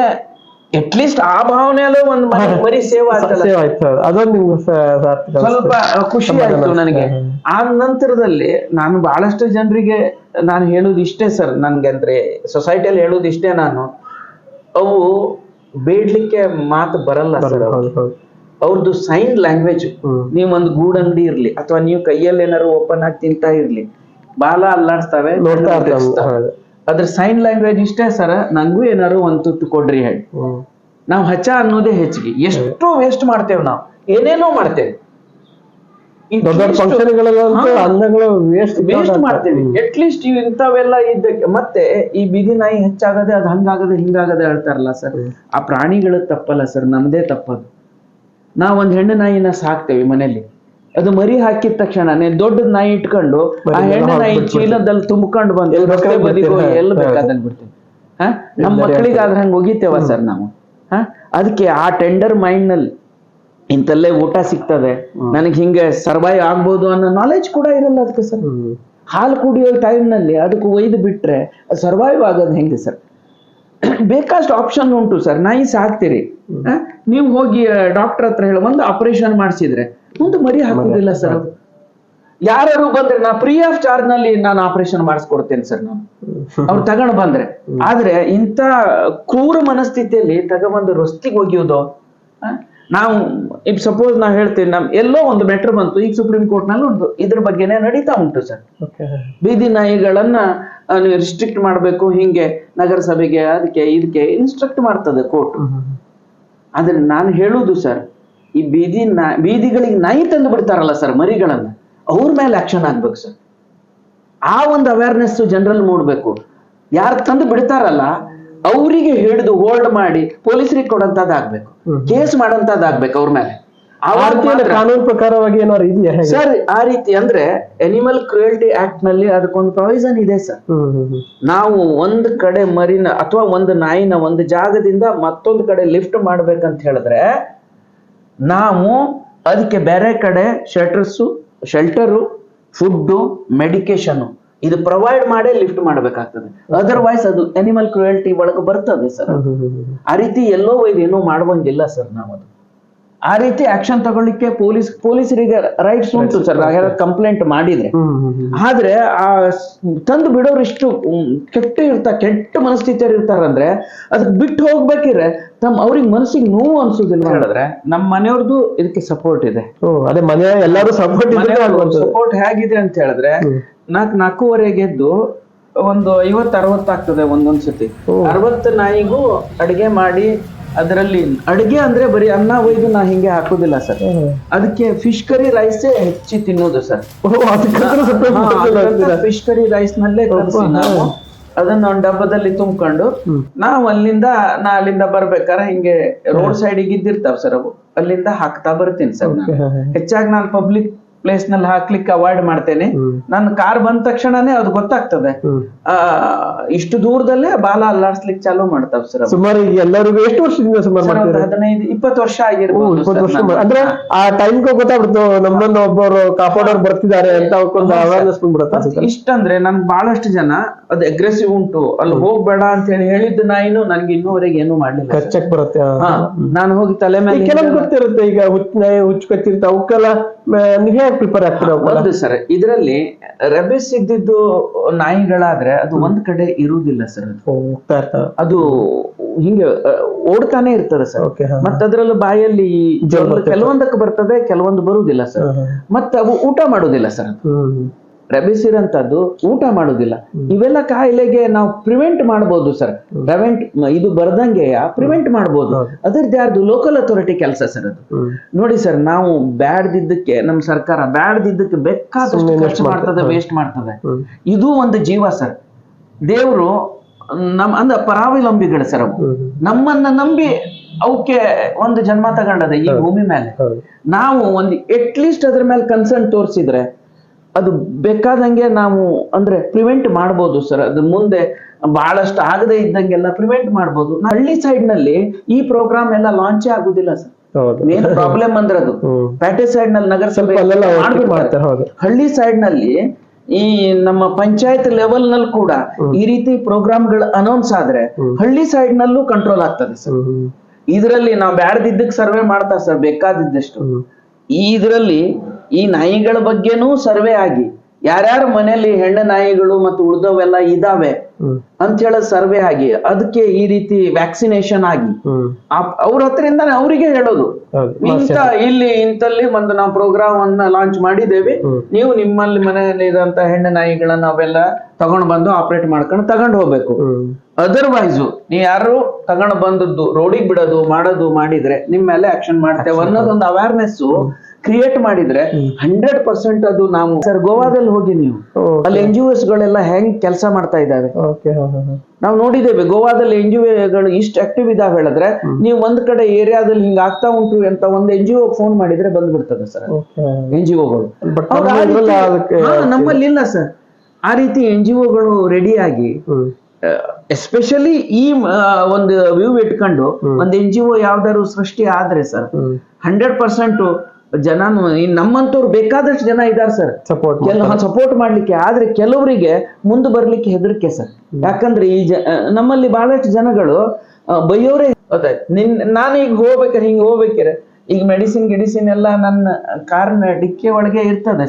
ಅಟ್ಲೀಸ್ಟ್ ಆ ಭಾವನೆಯಲ್ಲೂ ಒಂದ್ ಮರಿ ಸೇವೆ. ಸ್ವಲ್ಪ ಖುಷಿ ಆಯ್ತು ನನಗೆ. ಆ ನಂತರದಲ್ಲಿ ನಾನು ಬಹಳಷ್ಟು ಜನರಿಗೆ ನಾನು ಹೇಳುದು ಇಷ್ಟೇ ಸರ್ ನನ್ಗೆ ಅಂದ್ರೆ ಸೊಸೈಟಿಯಲ್ಲಿ ಹೇಳುದು ಇಷ್ಟೇ ನಾನು. ಅವು ಬೇಡ್ಲಿಕ್ಕೆ ಮಾತು ಬರಲ್ಲ ಸರ್ ಅವ್ರದ್ದು ಸೈನ್ ಲ್ಯಾಂಗ್ವೇಜ್ ನೀವು ಒಂದು ಗೂಡಂಗಡಿ ಇರ್ಲಿ ಅಥವಾ ನೀವು ಕೈಯಲ್ಲಿ ಏನಾರು ಓಪನ್ ಆಗಿ ತಿಂತಾ ಇರ್ಲಿ. ಬಾಲ. ಹೌದು. ಅದ್ರ ಸೈನ್ ಲ್ಯಾಂಗ್ವೇಜ್ ಇಷ್ಟೇ ಸರ್ ನಂಗೂ ಏನಾರು ಒಂದ್ ತುತ್ತು ಕೊಡ್ರಿ ಹೇಳಿ. ನಾವು ಹಚ್ಚ ಅನ್ನೋದೇ ಹೆಚ್ಚಿಗೆ. ಎಷ್ಟೋ ವೇಸ್ಟ್ ಮಾಡ್ತೇವೆ ನಾವು. ಏನೇನೋ ಮಾಡ್ತೇವೆ. ದೊಡ್ಡ ದೊಡ್ಡ ಫಂಕ್ಷನ್ಗಳಲ್ಲಂತೂ ಅನ್ನಗಳು ವೇಸ್ಟ್ ವೇಸ್ಟ್ ಮಾಡ್ತೀವಿ. ಅಟ್ ಲೀಸ್ಟ್ ಇವ್ ಇಂಥವೆಲ್ಲ ಇದ್ದಕ್ಕೆ ಮತ್ತೆ ಈ ಬೀದಿ ನಾಯಿ ಹೆಚ್ಚಾಗದೆ ಅದು ಹಂಗಾಗದೆ ಹಿಂಗಾಗದೆ ಹೇಳ್ತಾರಲ್ಲ ಸರ್ ಆ ಪ್ರಾಣಿಗಳ ತಪ್ಪಲ್ಲ ಸರ್ ನಮ್ದೇ ತಪ್ಪದು. ನಾವ್ ಒಂದ್ ಹೆಣ್ಣು ನಾಯಿನ ಸಾಕ್ತೇವೆ ಮನೇಲಿ ಅದು ಮರಿ ಹಾಕಿದ ತಕ್ಷಣನೇ ದೊಡ್ಡ ನಾಯಿ ಇಟ್ಕೊಂಡು ಆ ಹೆಣ್ಣು ನಾಯಿ ಚೀಲದಲ್ಲಿ ತುಂಬಿಕೊಂಡು ಬಂದು ಎಲ್ಲ ರಸ್ತೆ ಬದಿಗೋ ಎಲ್ಲಿ ಬೇಕಾದಲ್ಲಿ ಬಿಡ್ತೀವಿ. ಹಾ? ನಮ್ಮ ಮಕ್ಕಳಿಗೆ ಆದ್ರೆ ಹಂಗ ಒಗಿತೇವ ಸರ್ ನಾವು. ಹಾ? ಅದಕ್ಕೆ ಆ ಟೆಂಡರ್ ಮೈಂಡ್ನಲ್ಲಿ ಇಂತಲ್ಲೇ ಊಟ ಸಿಗ್ತದೆ. ನನಗೆ ಹಿಂಗೆ ಸರ್ವೈವ್ ಆಗ್ಬೋದು ಅನ್ನೋ ನಾಲೆಜ್ ಕೂಡ ಇರಲ್ಲ ಅದಕ್ಕೆ ಸರ್ ಹಾಲು ಕುಡಿಯೋ ಟೈಮ್ನಲ್ಲಿ ನಲ್ಲಿ ಅದಕ್ಕೆ ಒಯ್ದು ಬಿಟ್ರೆ ಸರ್ವೈವ್ ಆಗೋದು ಹೆಂಗೆ ಸರ್ ಬೇಕಾಷ್ಟು ಆಪ್ಷನ್ ಉಂಟು ಸರ್ ನಾಯಿ ಸಾಕ್ತೀರಿ ನೀವು ಹೋಗಿ ಡಾಕ್ಟರ್ ಹತ್ರ ಹೇಳಿ ಒಂದು ಆಪರೇಷನ್ ಮಾಡಿಸಿದ್ರೆ ಒಂದು ಮರಿ ಹಾಕೋದಿಲ್ಲ ಸರ್ ಯಾರು ಬಂದ್ರೆ ನಾ ಫ್ರೀ ಆಫ್ ಚಾರ್ಜ್ನಲ್ಲಿ ನಾನು ಆಪರೇಷನ್ ಮಾಡಿಸ್ಕೊಡ್ತೇನೆ ಸರ್ ನಾನು. ಅವ್ರು ತಗೊಂಡ್ ಬಂದ್ರೆ. ಆದ್ರೆ ಇಂಥ ಕ್ರೂರ ಮನಸ್ಥಿತಿಯಲ್ಲಿ ತಗೊಂಡ್ಬಂದು ರಸ್ತಿಗೆ ಒಗೆಯೋದು ಆ, ನಾವು ಈಗ ಸಪೋಸ್ ನಾವು ಹೇಳ್ತೀವಿ ನಮ್ ಎಲ್ಲೋ ಒಂದು ಮೆಟ್ರ್ ಬಂತು ಈಗ ಸುಪ್ರೀಂ ಕೋರ್ಟ್ನಲ್ಲಿ ಒಂದು ಇದ್ರ ಬಗ್ಗೆನೇ ನಡೀತಾ ಉಂಟು ಸರ್. ಓಕೆ ಬೀದಿ ನಾಯಿಗಳನ್ನ ನೀವು ರಿಸ್ಟ್ರಿಕ್ಟ್ ಮಾಡಬೇಕು ಹಿಂಗೆ ನಗರಸಭೆಗೆ ಅದಕ್ಕೆ ಇದಕ್ಕೆ ಇನ್ಸ್ಟ್ರಕ್ಟ್ ಮಾಡ್ತದೆ ಕೋರ್ಟ್ ಆದ್ರೆ ನಾನು ಹೇಳುದು ಸರ್ ಈ ಬೀದಿ ನಾ ಬೀದಿಗಳಿಗೆ ನಾಯಿ ತಂದು ಬಿಡ್ತಾರಲ್ಲ ಸರ್ ಮರಿಗಳನ್ನ ಅವ್ರ ಮೇಲೆ ಆಕ್ಷನ್ ಆಗ್ಬೇಕು ಸರ್. ಆ ಒಂದು ಅವೇರ್ನೆಸ್ ಜನರಲ್ಲಿ ಮೂಡ್ಬೇಕು. ಯಾರು ತಂದು ಬಿಡ್ತಾರಲ್ಲ ಅವರಿಗೆ ಹಿಡಿದು ಹೋಲ್ಡ್ ಮಾಡಿ ಪೊಲೀಸರಿಗೆ ಕೊಡಂತದ್ದಾಗ್ಬೇಕು. ಕೇಸ್ ಮಾಡಂತದಾಗ್ಬೇಕು ಅವ್ರ ಮೇಲೆ. ಕಾನೂನು ಪ್ರಕಾರವಾಗಿ ಏನಾದ್ರು ಇದೆಯಾ ಸರ್ ಆ ರೀತಿ ಅಂದ್ರೆ ಅನಿಮಲ್ ಕ್ರುಯಲ್ಟಿ ಆಕ್ಟ್ನಲ್ಲಿ ಅದಕ್ಕೊಂದು ಪ್ರಾವಿಸನ್ ಇದೆ ಸರ್. ನಾವು ಒಂದ್ ಕಡೆ ಮರಿನ ಅಥವಾ ಒಂದು ನಾಯಿನ ಒಂದು ಜಾಗದಿಂದ ಮತ್ತೊಂದು ಕಡೆ ಲಿಫ್ಟ್ ಮಾಡ್ಬೇಕಂತ ಹೇಳಿದ್ರೆ ನಾವು ಅದಕ್ಕೆ ಬೇರೆ ಕಡೆ ಶೆಟರ್ಸು ಶೆಲ್ಟರು ಫುಡ್ಡು ಮೆಡಿಕೇಶನ್ ಇದು ಪ್ರೊವೈಡ್ ಮಾಡೇ ಲಿಫ್ಟ್ ಮಾಡಬೇಕಾಗ್ತದೆ. ಅದರ್ವೈಸ್ ಅದು ಅನಿಮಲ್ ಕ್ರುಯಲ್ಟಿ ಒಳಗೆ ಬರ್ತದೆ ಸರ್. ಆ ರೀತಿ ಎಲ್ಲೋ ಇದೇನೋ ಮಾಡುವಂಗಿಲ್ಲ ಸರ್ ನಾವು ಅದು ಆ ರೀತಿ ಆಕ್ಷನ್ ತಗೊಳ್ಳಿಕ್ಕೆ ಪೊಲೀಸ್ ಪೊಲೀಸರಿಗೆ ರೈಟ್ಸ್ ಉಂಟು ಸರ್. ಕಂಪ್ಲೇಂಟ್ ಮಾಡಿದ್ರೆ. ಆದ್ರೆ ಆ ತಂದು ಬಿಡೋರು ಇಷ್ಟು ಕೆಟ್ಟ ಇರ್ತಾರೆ ಕೆಟ್ಟ ಮನಸ್ಥಿತಿಯರು ಇರ್ತಾರಂದ್ರೆ ಅದಕ್ಕೆ ಬಿಟ್ಟು ಹೋಗ್ಬೇಕಿದ್ರೆ ತಮ್ಮ ಅವ್ರಿಗೆ ಮನಸ್ಸಿಗೆ ನೋವು ಅನ್ಸುದಿಲ್ಲ ಹೇಳಿದ್ರೆ ನಮ್ಮ ಮನೆಯವ್ರದ್ದು ಇದಕ್ಕೆ ಸಪೋರ್ಟ್ ಇದೆ. ಅದೇ ಮನೆ ಎಲ್ಲರೂ ಸಪೋರ್ಟ್ ಸಪೋರ್ಟ್ ಹೇಗಿದೆ ಅಂತ ಹೇಳಿದ್ರೆ ನಾಲ್ಕು ನಾಲ್ಕೂವರೆಗೆ ಎದ್ದು ಒಂದು ಐವತ್ತು ಅರವತ್ತು ಆಗ್ತದೆ ಒಂದೊಂದ್ ಸತಿ. ಅರವತ್ತು ನಾಯಿಗೂ ಅಡಿಗೆ ಮಾಡಿ ಅದರಲ್ಲಿ ಅಡಿಗೆ ಅಂದ್ರೆ ಬರೀ ಅನ್ನ ಒಯ್ದು ನಾ ಹಿಂಗೆ ಹಾಕೋದಿಲ್ಲ ಸರ್. ಅದಕ್ಕೆ ಫಿಶ್ ಕರಿ ರೈಸೇ ಹೆಚ್ಚಿ ತಿನ್ನೋದು ಸರ್? ಫಿಶ್ ಕರಿ ರೈಸ್ ನಲ್ಲೇ ನಾವು. ಅದನ್ನ ಒಂದು ಡಬ್ಬದಲ್ಲಿ ತುಂಬಿಕೊಂಡು ನಾವು ಅಲ್ಲಿಂದ ನಾ ಅಲ್ಲಿಂದ ಬರ್ಬೇಕಾದ್ರೆ ಹಿಂಗೆ ರೋಡ್ ಸೈಡ್ ಇದ್ದಿರ್ತಾವ ಸರ್ ಅವು. ಅಲ್ಲಿಂದ ಹಾಕ್ತಾ ಬರ್ತೀನಿ ಸರ್ ನಾನು. ಹೆಚ್ಚಾಗಿ ನಾನು ಪಬ್ಲಿಕ್ ಪ್ಲೇಸ್ನಲ್ಲಿ ಹಾಕ್ಲಿಕ್ಕೆ ಅವಾಯ್ಡ್ ಮಾಡ್ತೇನೆ. ನನ್ನ ಕಾರ್ ಬಂದ ತಕ್ಷಣನೇ ಅದು ಗೊತ್ತಾಗ್ತದೆ. ಇಷ್ಟು ದೂರದಲ್ಲೇ ಬಾಲ ಅಲ್ಲಾಡ್ಸ್ಲಿಕ್ಕೆ ಚಾಲೂ ಮಾಡ್ತಾವ್ ಸರ್. ಸುಮಾರು ಎಲ್ಲರಿಗೂ ಎಷ್ಟು ವರ್ಷದಿಂದ ಸುಮಾರು ಹದಿನೈದು ಇಪ್ಪತ್ತು ವರ್ಷ ಆಗಿರ್ಬೋದು ಇಪ್ಪತ್ತು ವರ್ಷ ಅಂದ್ರೆ ಆ ಟೈಮ್ ಗೊತ್ತಾಗ್ಬಿಡ್ತು ನಮ್ಮನ್ನ ಒಬ್ಬರು ಕಾಪಾಡೋರ್ ಬರ್ತಿದ್ದಾರೆ ಅಂತ ಅವೇರ್ನೆಸ್ ಬಂದ್ಬಿಡುತ್ತೆ ಅನ್ಸುತ್ತೆ. ಇಷ್ಟಂದ್ರೆ ನನ್ ಬಹಳಷ್ಟು ಜನ ಅದು ಅಗ್ರೆಸಿವ್ ಉಂಟು. ಅಲ್ಲಿ ಹೋಗ್ಬೇಡ ಅಂತ ಹೇಳಿ ಹೇಳಿದ್ದು ನಾಯಿನು ನನ್ಗೆ ಇನ್ನೂವರೆಗೆ ಏನು ಮಾಡ್ಲಿಲ್ಲ ಖರ್ಚಕ್ ಕಚ್ಚಕ್ ಬರುತ್ತೆ ನಾನು ಹೋಗಿ ತಲೆ ಮೇಲೆ ಕೆಲವು ಗೊತ್ತಿರುತ್ತೆ ಈಗ ಹುಚ್ಚ ಹುಚ್ಚು ಕಚ್ಚಿರುತ್ತೆ ಅವಕ್ಕೆಲ್ಲ ಪ್ರಿಪೇರ್ ಆಗ್ತೀರಾ ಒಂದು ಸರ್ ಇದರಲ್ಲಿ ರೆಬಿಸ್ ಇದ್ದಿದ್ದು ನಾಯಿಗಳಾದ್ರೆ ಅದು ಒಂದ್ ಕಡೆ ಇರುವುದಿಲ್ಲ ಸರ್ ಅದು. ಓ, ಹೋಗ್ತಾ ಇರ್ತಾವೆ ಅದು ಹಿಂಗೆ ಓಡ್ತಾನೆ ಇರ್ತದೆ ಸರ್ ಓಕೆ ಹಾ ಮತ್ತೆ ಅದ್ರಲ್ಲಿ ಬಾಯಲ್ಲಿ ಕೆಲವೊಂದಕ್ಕೆ ಬರ್ತದೆ ಕೆಲವೊಂದು ಬರುವುದಿಲ್ಲ ಸರ್ ಮತ್ತೆ ಅವು ಊಟ ಮಾಡುದಿಲ್ಲ ಸರ್ ರೆಬಿಸ್ ಇರಂತದ್ದು ಊಟ ಮಾಡೋದಿಲ್ಲ ಇವೆಲ್ಲ ಕಾಯಿಲೆಗೆ ನಾವು ಪ್ರಿವೆಂಟ್ ಮಾಡಬಹುದು ಸರ್ ಪ್ರಿವೆಂಟ್ ಇದು ಬರ್ದಂಗೆ ಪ್ರಿವೆಂಟ್ ಮಾಡಬಹುದು ಅದರದ್ದು ಯಾರ್ದು ಲೋಕಲ್ ಅಥಾರಿಟಿ ಕೆಲಸ ಸರ್ ಅದು. ನೋಡಿ ಸರ್ ನಾವು ಬ್ಯಾಡ್ದಿದ್ದಕ್ಕೆ ನಮ್ಮ ಸರ್ಕಾರ ಬ್ಯಾಡ್ದಿದ್ದಕ್ಕೆ ಬೇಕಾದಷ್ಟು ಖರ್ಚು ಮಾಡ್ತದೆ ವೇಸ್ಟ್ ಮಾಡ್ತದೆ. ಇದು ಒಂದು ಜೀವ ಸರ್ ದೇವರು ನಮ್ ಅಂದ ಪರಾವಲಂಬಿಗಳು ಸರ್ ಅವು. ನಮ್ಮನ್ನ ನಂಬಿ ಅವಕ್ಕೆ ಒಂದು ಜನ್ಮ ತಗೊಂಡದ ಈ ಭೂಮಿ ಮೇಲೆ. ನಾವು ಒಂದು ಅಟ್ ಲೀಸ್ಟ್ ಅದ್ರ ಮೇಲೆ ಕನ್ಸರ್ನ್ ತೋರಿಸಿದ್ರೆ ಅದು ಬೇಕಾದಂಗೆ ನಾವು ಅಂದ್ರೆ ಪ್ರಿವೆಂಟ್ ಮಾಡ್ಬೋದು ಸರ್ ಅದು ಮುಂದೆ ಬಹಳಷ್ಟು ಆಗದೆ ಇದ್ದಂಗೆಲ್ಲ ಪ್ರಿವೆಂಟ್ ಮಾಡ್ಬೋದು. ಹಳ್ಳಿ ಸೈಡ್ನಲ್ಲಿ ಈ ಪ್ರೋಗ್ರಾಮ್ ಎಲ್ಲ ಲಾಂಚ್ ಆಗುದಿಲ್ಲ ಸರ್ ಮೇನ್ ಪ್ರಾಬ್ಲಮ್ ಅಂದ್ರೆ ಅದು. ಪ್ಯಾಟೆ ಸೈಡ್ನಲ್ಲಿ ನಗರಸಭೆ ಹಳ್ಳಿ ಸೈಡ್ನಲ್ಲಿ ಈ ನಮ್ಮ ಪಂಚಾಯತ್ ಲೆವೆಲ್ನಲ್ಲಿ ಕೂಡ ಈ ರೀತಿ ಪ್ರೋಗ್ರಾಮ್ಗಳು ಅನೌನ್ಸ್ ಆದ್ರೆ ಹಳ್ಳಿ ಸೈಡ್ ನಲ್ಲೂ ಕಂಟ್ರೋಲ್ ಆಗ್ತದೆ ಸರ್ ಇದರಲ್ಲಿ ನಾವು ಬ್ಯಾಡ್ದಿದ್ದಕ್ಕೆ ಸರ್ವೆ ಮಾಡ್ತಾರೆ ಸರ್ ಬೇಕಾದಿದ್ದಷ್ಟು. ಈ ಇದರಲ್ಲಿ ಈ ನಾಯಿಗಳ ಬಗ್ಗೆನೂ ಸರ್ವೆ ಆಗಿ. ಯಾರ್ಯಾರ ಮನೆಯಲ್ಲಿ ಹೆಣ್ಣು ನಾಯಿಗಳು ಮತ್ತು ಉಳಿದವೆಲ್ಲ ಇದಾವೆ ಅಂತ ಹೇಳ ಸರ್ವೆ ಆಗಿ. ಅದಕ್ಕೆ ಈ ರೀತಿ ವ್ಯಾಕ್ಸಿನೇಷನ್ ಆಗಿ. ಅವ್ರ ಹತ್ರಿಂದಾನೆ ಅವರಿಗೆ ಹೇಳೋದು. ಇಂತ ಇಲ್ಲಿ ಇಂತಲ್ಲಿ ಒಂದು ನಾವು ಪ್ರೋಗ್ರಾಮ್ ಅನ್ನ ಲಾಂಚ್ ಮಾಡಿದ್ದೇವೆ. ನೀವು ನಿಮ್ಮಲ್ಲಿ ಮನೆಯಲ್ಲಿ ಇರುವಂತ ಹೆಣ್ಣು ನಾಯಿಗಳನ್ನ ಅವೆಲ್ಲ ತಗೊಂಡ್ ಬಂದು ಆಪರೇಟ್ ಮಾಡ್ಕೊಂಡು ತಗೊಂಡ್ ಹೋಗ್ಬೇಕು. ಅದರ್ವೈಸ್ ನೀವು ನೀವ್ ಯಾರು ತಗೊಂಡ್ ಬಂದದ್ದು ರೋಡಿಗೆ ಬಿಡೋದು ಮಾಡೋದು ಮಾಡಿದ್ರೆ ನಿಮ್ಮ ಮೇಲೆ ಆಕ್ಷನ್ ಮಾಡ್ತೇವೆ ಅನ್ನೋದೊಂದು ಅವೇರ್ನೆಸ್ ಕ್ರಿಯೇಟ್ ಮಾಡಿದ್ರೆ ಹಂಡ್ರೆಡ್ ಪರ್ಸೆಂಟ್ ಅದು ನಾವು ಸರ್ ಗೋವಾದಲ್ಲಿ ಹೋಗಿ ನೀವು. ಅಲ್ಲಿ ಎನ್ ಜಿ ಗಳೆಲ್ಲ ಹೆಂಗ್ ಕೆಲಸ ಮಾಡ್ತಾ ಇದ್ದಾವೆ ನಾವು ನೋಡಿದ್ದೇವೆ ಗೋವಾದಲ್ಲಿ ಎನ್ ಜಿ ಗಳು ಇಷ್ಟು ಆಕ್ಟಿವ್ ಇದಾವೆ ಹೇಳಿದ್ರೆ ನೀವು ಒಂದ್ ಕಡೆ ಏರಿಯಾದಲ್ಲಿ ಹಿಂಗ ಆಗ್ತಾ ಉಂಟು ಅಂತ ಒಂದ್ ಎನ್ ಜಿ ಫೋನ್ ಮಾಡಿದ್ರೆ ಬಂದ್ಬಿಡ್ತದೆ ಸರ್ ಎನ್ ಜಿ ಒಗಳು ಅದಕ್ಕೆ ನಮ್ಮಲ್ಲಿ ಇಲ್ಲ ಸರ್ ಆ ರೀತಿ ಎನ್ ಜಿ ಒಗಳು ರೆಡಿಯಾಗಿ ಆಗಿ ಎಸ್ಪೆಷಲಿ ಈ ಒಂದು ವ್ಯೂ ಇಟ್ಕೊಂಡು ಒಂದು ಎನ್ ಜಿ ಒ ಯಾವ್ದಾದ್ರು ಸೃಷ್ಟಿ ಆದ್ರೆ ಸರ್ ಹಂಡ್ರೆಡ್ ಪರ್ಸೆಂಟ್ ಜನನು ಈ ನಮ್ಮಂತವ್ರು ಬೇಕಾದಷ್ಟು ಜನ ಇದ್ದಾರೆ ಸರ್. ಸಪೋರ್ಟ್ ಸಪೋರ್ಟ್ ಮಾಡ್ಲಿಕ್ಕೆ. ಆದ್ರೆ ಕೆಲವರಿಗೆ ಮುಂದೆ ಬರ್ಲಿಕ್ಕೆ ಹೆದರಿಕೆ ಸರ್. ಯಾಕಂದ್ರೆ ಈ ಜ ನಮ್ಮಲ್ಲಿ ಬಹಳಷ್ಟು ಜನಗಳು ಬೈಯೋರೆ ನಿನ್ ನಾನು ಈಗ ಹೋಗ್ಬೇಕಾರೆ ಹಿಂಗ್ ಹೋಗ್ಬೇಕಿರೆ ಈಗ ಮೆಡಿಸಿನ್ ಗಿಡಿಸಿನ್ ಎಲ್ಲ ನನ್ನ ಕಾರ್ನ ಡಿಕ್ಕಿ ಒಳಗೆ ಇರ್ತದೆ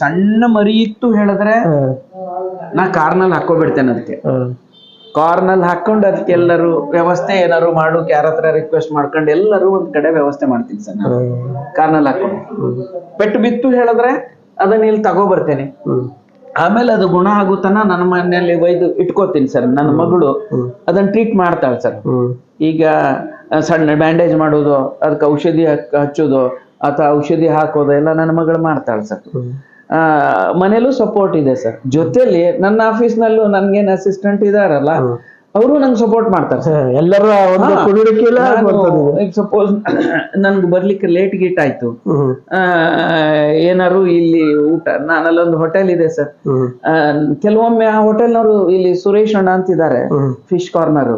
ಸಣ್ಣ ಮರಿ ಇತ್ತು ಹೇಳಿದ್ರೆ ನಾ ಕಾರ್ನಲ್ಲಿ ಹಾಕೋಬಿಡ್ತೇನೆ ಅದಕ್ಕೆ. ಕಾರ್ನಲ್ಲಿ ಹಾಕೊಂಡು ಅದಕ್ಕೆಲ್ಲರೂ ವ್ಯವಸ್ಥೆ ಏನಾರು ಮಾಡು ಯಾರ ಹತ್ರ ರಿಕ್ವೆಸ್ಟ್ ಮಾಡ್ಕೊಂಡು ಎಲ್ಲರೂ ಒಂದ್ ಕಡೆ ವ್ಯವಸ್ಥೆ ಮಾಡ್ತೀನಿ ಸರ್ ನಾನು. ಕಾರ್ನಲ್ಲಿ ಹಾಕೊಂಡು ಪೆಟ್ಟು ಬಿತ್ತು ಹೇಳಿದ್ರೆ ಅದನ್ನ ಇಲ್ಲಿ ತಗೋ ಬರ್ತೇನೆ ಆಮೇಲೆ ಅದು ಗುಣ ಆಗುತ್ತಾನ ತನ ನನ್ನ ಮನೆಯಲ್ಲಿ ಒಯ್ದು ಇಟ್ಕೋತೀನಿ ಸರ್ ನನ್ನ ಮಗಳು ಅದನ್ನ ಟ್ರೀಟ್ ಮಾಡ್ತಾಳೆ ಸರ್. ಈಗ ಸಣ್ಣ ಬ್ಯಾಂಡೇಜ್ ಮಾಡೋದು ಅದಕ್ಕೆ ಔಷಧಿ ಹಚ್ಚೋದು ಅಥವಾ ಔಷಧಿ ಹಾಕೋದು ಎಲ್ಲ ನನ್ನ ಮಗಳು ಮಾಡ್ತಾಳೆ ಸರ್. ಮನೇಲೂ ಸಪೋರ್ಟ್ ಇದೆ ಸರ್ ಜೊತೆಲಿ ನನ್ನ ಆಫೀಸ್ನಲ್ಲೂ ನನ್ಗೇನ್ ಅಸಿಸ್ಟೆಂಟ್ ಇದಾರಲ್ಲ ಅವರು ನಂಗೆ ಸಪೋರ್ಟ್ ಮಾಡ್ತಾರೆ ಸರ್ ಎಲ್ಲರ ಸಪೋಸ್ ನನ್ಗೆ ಬರ್ಲಿಕ್ಕೆ ಲೇಟ್ ಗೀಟ್ ಆಯ್ತು. ಆ, ಏನಾರು ಇಲ್ಲಿ ಊಟ ನಾನಲ್ಲೊಂದು ಹೋಟೆಲ್ ಇದೆ ಸರ್ ಕೆಲವೊಮ್ಮೆ ಆ ಹೋಟೆಲ್ನವರು ಇಲ್ಲಿ ಸುರೇಶ್ ಅಣ್ಣ ಅಂತಿದ್ದಾರೆ. ಫಿಶ್ ಕಾರ್ನರ್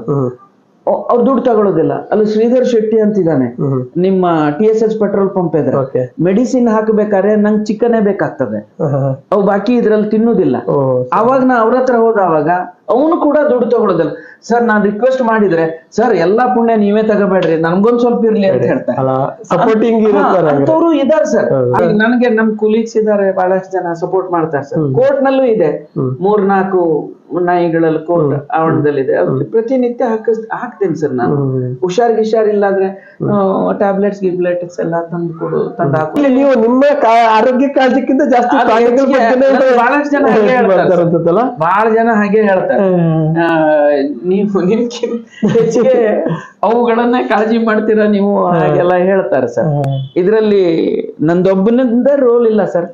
ಅವ್ರು ದುಡ್ಡು ತಗೊಳ್ಳೋದಿಲ್ಲ ಅಲ್ಲಿ ಶ್ರೀಧರ್ ಶೆಟ್ಟಿ ಅಂತಿದ್ದಾನೆ. ನಿಮ್ಮ T S S petrol pump ಇದೆ ಮೆಡಿಸಿನ್ ಹಾಕಬೇಕಾದ್ರೆ ನಂಗೆ ಚಿಕನೇ ಬೇಕಾಗ್ತದೆ. ಅವು ಬಾಕಿ ಇದ್ರಲ್ಲಿ ತಿನ್ನುದಿಲ್ಲ. ಅವಾಗ ನಾ ಅವ್ರ ಹತ್ರ ಹೋದವಾಗ ಅವನು ಕೂಡ ದುಡ್ಡು ತಗೊಳ್ಳೋದಿಲ್ಲ ಸರ್ ನಾನು ರಿಕ್ವೆಸ್ಟ್ ಮಾಡಿದ್ರೆ ಸರ್ ಎಲ್ಲಾ ಪುಣ್ಯ ನೀವೇ ತಗೋಬೇಡ್ರಿ ನನ್ಗೊಂದ್ ಸ್ವಲ್ಪ ಇರ್ಲಿ ಅಂತ ಹೇಳ್ತಾರೆ ಅಂತವ್ರು ಇದಾರೆ ಸರ್. ನನಗೆ ನಮ್ ಕುಲೀಗ್ಸ್ ಇದಾರೆ ಬಹಳಷ್ಟು ಜನ ಸಪೋರ್ಟ್ ಮಾಡ್ತಾರೆ ಸರ್. ಕೋರ್ಟ್ ನಲ್ಲೂ ಇದೆ. ಮೂರ್ ನಾಲ್ಕು ನಾಯಿಗಳಲ್ಲಿ ಕೋರ್ಟ್ ಆವರಣದಲ್ಲಿದೆ ಇದೆ. ಪ್ರತಿನಿತ್ಯ ಹಾಕಿಸ್ ಹಾಕ್ತೇನೆ ಸರ್ ನಾನು. ಹುಷಾರ್ ಗಿಷಾರ್ ಇಲ್ಲಾಂದ್ರೆ ಟ್ಯಾಬ್ಲೆಟ್ಸ್ ಗಿಬ್ಲೆಟ್ಸ್ ಎಲ್ಲ ತಂದು ಕೊಡು ತಂದು ಹಾಕು. ನೀವು ನಿಮ್ಮ ಆರೋಗ್ಯ ಕಾಳಜಿಕ್ಕಿಂತ ಜಾಸ್ತಿ ಬಹಳಷ್ಟು ಜನ ಹಾಗೆ ಹೇಳ್ತಾರೆ. ಬಹಳ ಜನ ಹಾಗೆ ಹೇಳ್ತಾರೆ. ನೀವು ನಿಮ್ಗಿಂತ ಹೆಚ್ಚಿಗೆ ಅವುಗಳನ್ನೇ ಕಾಳಜಿ ಮಾಡ್ತೀರಾ ನೀವು ಹಾಗೆಲ್ಲ ಹೇಳ್ತಾರೆ ಸರ್. ಇದ್ರಲ್ಲಿ ನಂದೊಬ್ಬನಿಂದ ರೋಲ್ ಇಲ್ಲ ಸರ್.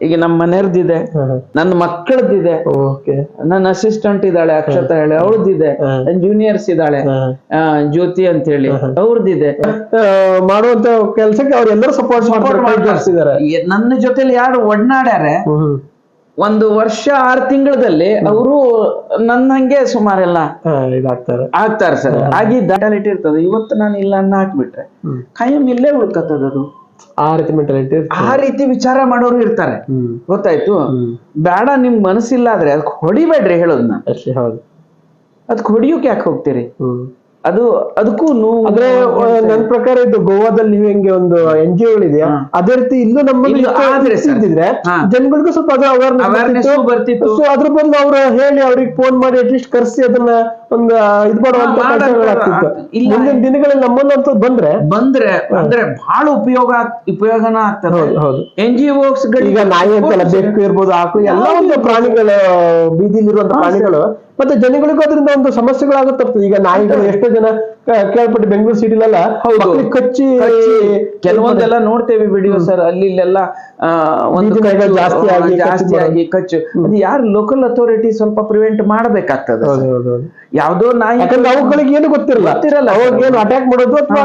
ಈಗ ನಮ್ಮ ಮನೆಯವ್ರದ್ದಿದೆ. ನನ್ನ ಮಕ್ಕಳದ್ದಿದೆ ನನ್ನ ಅಸಿಸ್ಟೆಂಟ್ ಇದ್ದಾಳೆ ಅಕ್ಷತಾ ಹೇಳಿ ಅವಳದ್ದಿದೆ ಜೂನಿಯರ್ಸ್ ಇದ್ದಾಳೆ ಜ್ಯೋತಿ ಅಂತ ಹೇಳಿ ಅವ್ರದ್ದಿದೆ. ಮಾಡುವಂತ ಕೆಲ್ಸಕ್ಕೆ ಅವ್ರೆಲ್ಲರೂ ಸಪೋರ್ಟ್ ಮಾಡ್ತಾರೆ ನನ್ನ ಜೊತೆಲಿ ಯಾರು ಒಡನಾಡ್ಯಾರೆ ಒಂದು ವರ್ಷ ಆರ್ ತಿಂಗಳದಲ್ಲಿ ಅವರು ನನ್ನ ಹಂಗೆ ಸುಮಾರೆಲ್ಲ ಇದಾಗ್ತಾರೆ. ಆಗ್ತಾರೆ ಸರ್. ಆಗಿ ದಾಟಾಲಿಟಿ ಇರ್ತದೆ. ಇವತ್ತು ನಾನು ಇಲ್ಲ ಅನ್ನ ಹಾಕ್ಬಿಟ್ರೆ. ಕಾಯಂ ಇಲ್ಲೇ ಉಳ್ಕತ್ತದ ಅದು. ಆ ರೀತಿ ಮೆಂಟಾಲಿಟಿ ಆ ರೀತಿ ವಿಚಾರ ಮಾಡೋರು ಇರ್ತಾರೆ. ಗೊತ್ತಾಯ್ತು? ಬೇಡ ನಿಮ್ ಮನಸ್ಸಿಲ್ಲ ಆದ್ರೆ ಅದಕ್ಕೆ ಹೊಡಿಬೇಡ್ರಿ ಹೇಳೋದ್ನ ಅಷ್ಟೇ ಹೌದು. ಅದಕ್ಕೆ ಹೊಡಿಯೋಕೆ ಯಾಕೆ ಹೋಗ್ತೀರಿ? ಅದು ಅದಕ್ಕೂ ನೋವು ಅಂದ್ರೆ ನನ್ನ ನನ್ ಪ್ರಕಾರ ಇದು ಗೋವಾದಲ್ಲಿ ನೀವು ಹೆಂಗೆ ಒಂದು ಎನ್ ಜಿ ಇದೆಯಾ ಅದೇ ರೀತಿ ಇಲ್ಲೂ ನಮ್ಮಲ್ಲಿ. ಇದ್ದಿದ್ರೆ ಜನಗಳಿಗೂ ಸ್ವಲ್ಪ ಅದು ಅವೇರ್ನೆಸ್ ಬರ್ತಿತ್ತು. ಸೊ ಅದ್ರ ಬಂದು ಅವ್ರು ಹೇಳಿ ಅವ್ರಿಗೆ ಫೋನ್ ಮಾಡಿ ಅಟ್ಲೀಸ್ಟ್ ಕರೆಸಿ ಅದನ್ನ ಒಂದು ಇದು ಮಾಡುವಂತ. ಮುಂದಿನ ದಿನಗಳಲ್ಲಿ ನಮ್ಮಂತ ಬಂದ್ರೆ ಬಂದ್ರೆ ಅಂದ್ರೆ ಬಹಳ ಉಪಯೋಗ ಉಪಯೋಗನ ಆಗ್ತದೆ. ಹೌದು. ಎನ್ ಜಿ ಓಕ್ಸ್ ಈಗ ನಾಯಿ ಅಂತಲ್ಲ ಬೆಕ್ಕು ಇರ್ಬೋದು ಆಕಳು ಎಲ್ಲ ಒಂದು ಪ್ರಾಣಿಗಳು ಬೀದಿಲಿರುವಂತ ಪ್ರಾಣಿಗಳು ಮತ್ತೆ ಜನಗಳಿಗೂ ಅದರಿಂದ ಒಂದು ಸಮಸ್ಯೆಗಳಾಗುತ್ತೆ ಈಗ ನಾಯಿಗಳು ಎಷ್ಟೋ ಜನ ಕೇಳ್ಪಟ್ಟು ಬೆಂಗಳೂರು ಸಿಟಿಲೆಲ್ಲ ಕಚ್ಚಿ ಕೆಲವೊಂದೆಲ್ಲ ನೋಡ್ತೇವೆ ವಿಡಿಯೋ ಸರ್. ಅಲ್ಲಿ ಇಲ್ಲೆಲ್ಲ ಒಂದು ಜಾಸ್ತಿ ಆಗಿ ಜಾಸ್ತಿ ಆಗಿ ಕಚ್ಚು. ಅದು ಯಾರು ಲೋಕಲ್ ಅಥಾರಿಟಿ ಸ್ವಲ್ಪ ಪ್ರಿವೆಂಟ್ ಮಾಡಬೇಕಾಗ್ತದೆ. ಯಾವ್ದೋ ನಾಯಿ ಯಾಕಂದ್ರೆ ಅವುಗಳಿಗೆ ಏನು ಗೊತ್ತಿರಲ್ಲ. ಗೊತ್ತಿರಲ್ಲ ಏನು ಅಟ್ಯಾಕ್ ಮಾಡೋದು ಅಥವಾ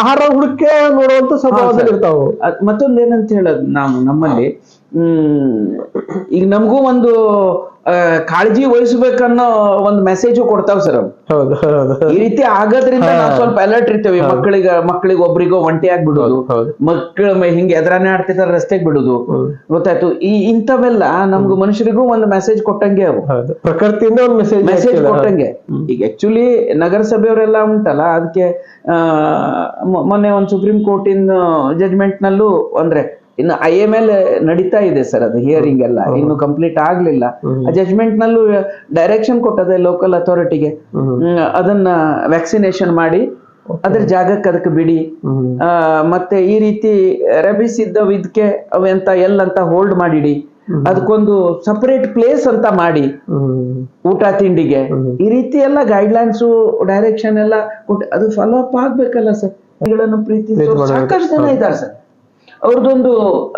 ಆಹಾರ ಹುಡುಕೆ ನೋಡುವಂತ ಸ್ವಭಾವದಲ್ಲಿ ಇರ್ತಾವ ಮತ್ತೊಂದೇನಂತ ಮತ್ತೊಂದು ಏನಂತ ಹೇಳೋದು ನಾವು ನಮ್ಮಲ್ಲಿ ಈಗ ನಮಗೂ ಒಂದು ಕಾಳಜಿ ವಹಿಸ್ಬೇಕನ್ನೋ ಒಂದು ಮೆಸೇಜು ಕೊಡ್ತಾವ್ ಸರ್ ಹೌದು ಹೌದು ಈ ರೀತಿ ಆಗೋದ್ರಿಂದ ನಾವು ಸ್ವಲ್ಪ ಅಲರ್ಟ್ ಇರ್ತೇವೆ. ಮಕ್ಕಳಿಗೆ ಮಕ್ಕಳಿಗೆ ಒಬ್ರಿಗೋ ಒಂಟಿಯಾಗಿ ಬಿಡೋದು. ಮಕ್ಕಳ ಹಿಂಗೆ ಎದುರಾನೆ ಆಡ್ತಿರ್ತಾರೆ ರಸ್ತೆಗೆ ಬಿಡುದು. ಗೊತ್ತಾಯ್ತು. ಈ ಇಂಥವೆಲ್ಲ ನಮ್ಗೂ ಮನುಷ್ಯರಿಗೂ ಒಂದು ಮೆಸೇಜ್ ಕೊಟ್ಟಂಗೆ ಅವು. ಪ್ರಕೃತಿಯಿಂದ ಒಂದು ಮೆಸೇಜ್ ಮೆಸೇಜ್ ಕೊಟ್ಟಂಗೆ. ಈಗ ಆಕ್ಚುಲಿ ನಗರಸಭೆಯವರೆಲ್ಲ ಉಂಟಲ್ಲ ಅದಕ್ಕೆ ಆ, ಮೊನ್ನೆ ಒಂದು ಸುಪ್ರೀಂ ಕೋರ್ಟಿನ ಜಜ್ಮೆಂಟ್ ನಲ್ಲೂ ಅಂದ್ರೆ ಇನ್ನು ಐ ಎಂ ಎಲ್ ನಡೀತಾ ಇದೆ ಸರ್ ಅದು ಹಿಯರಿಂಗ್ ಎಲ್ಲ. ಇನ್ನು ಕಂಪ್ಲೀಟ್ ಆಗ್ಲಿಲ್ಲ. ಜಜ್ಮೆಂಟ್ ನಲ್ಲೂ ಡೈರೆಕ್ಷನ್ ಕೊಟ್ಟದೆ ಲೋಕಲ್ ಅಥಾರಿಟಿಗೆ ಅದನ್ನ ವ್ಯಾಕ್ಸಿನೇಷನ್ ಮಾಡಿ ಅದ್ರ ಜಾಗಕ್ಕೆ ಅದಕ್ಕೆ ಬಿಡಿ. ಮತ್ತೆ ಈ ರೀತಿ ರೆಬಿಸ್ ಇದ್ದವು ಇದಕ್ಕೆ ಅವೆಂತ ಎಲ್ಲಂತ ಹೋಲ್ಡ್ ಮಾಡಿಡಿ. ಅದಕ್ಕೊಂದು ಸಪರೇಟ್ ಪ್ಲೇಸ್ ಅಂತ ಮಾಡಿ. ಊಟ ತಿಂಡಿಗೆ. ಈ ರೀತಿ ಎಲ್ಲ ಗೈಡ್ಲೈನ್ಸ್ ಡೈರೆಕ್ಷನ್ ಎಲ್ಲ ಕೊಟ್ಟು ಅದು ಫಾಲೋ ಅಪ್ ಆಗ್ಬೇಕಲ್ಲ ಸರ್. ಪ್ರೀತಿ ಸಾಕಷ್ಟು ಜನ ಇದ್ದಾರೆ ಸರ್. ಅವ್ರದ್ದೊಂದು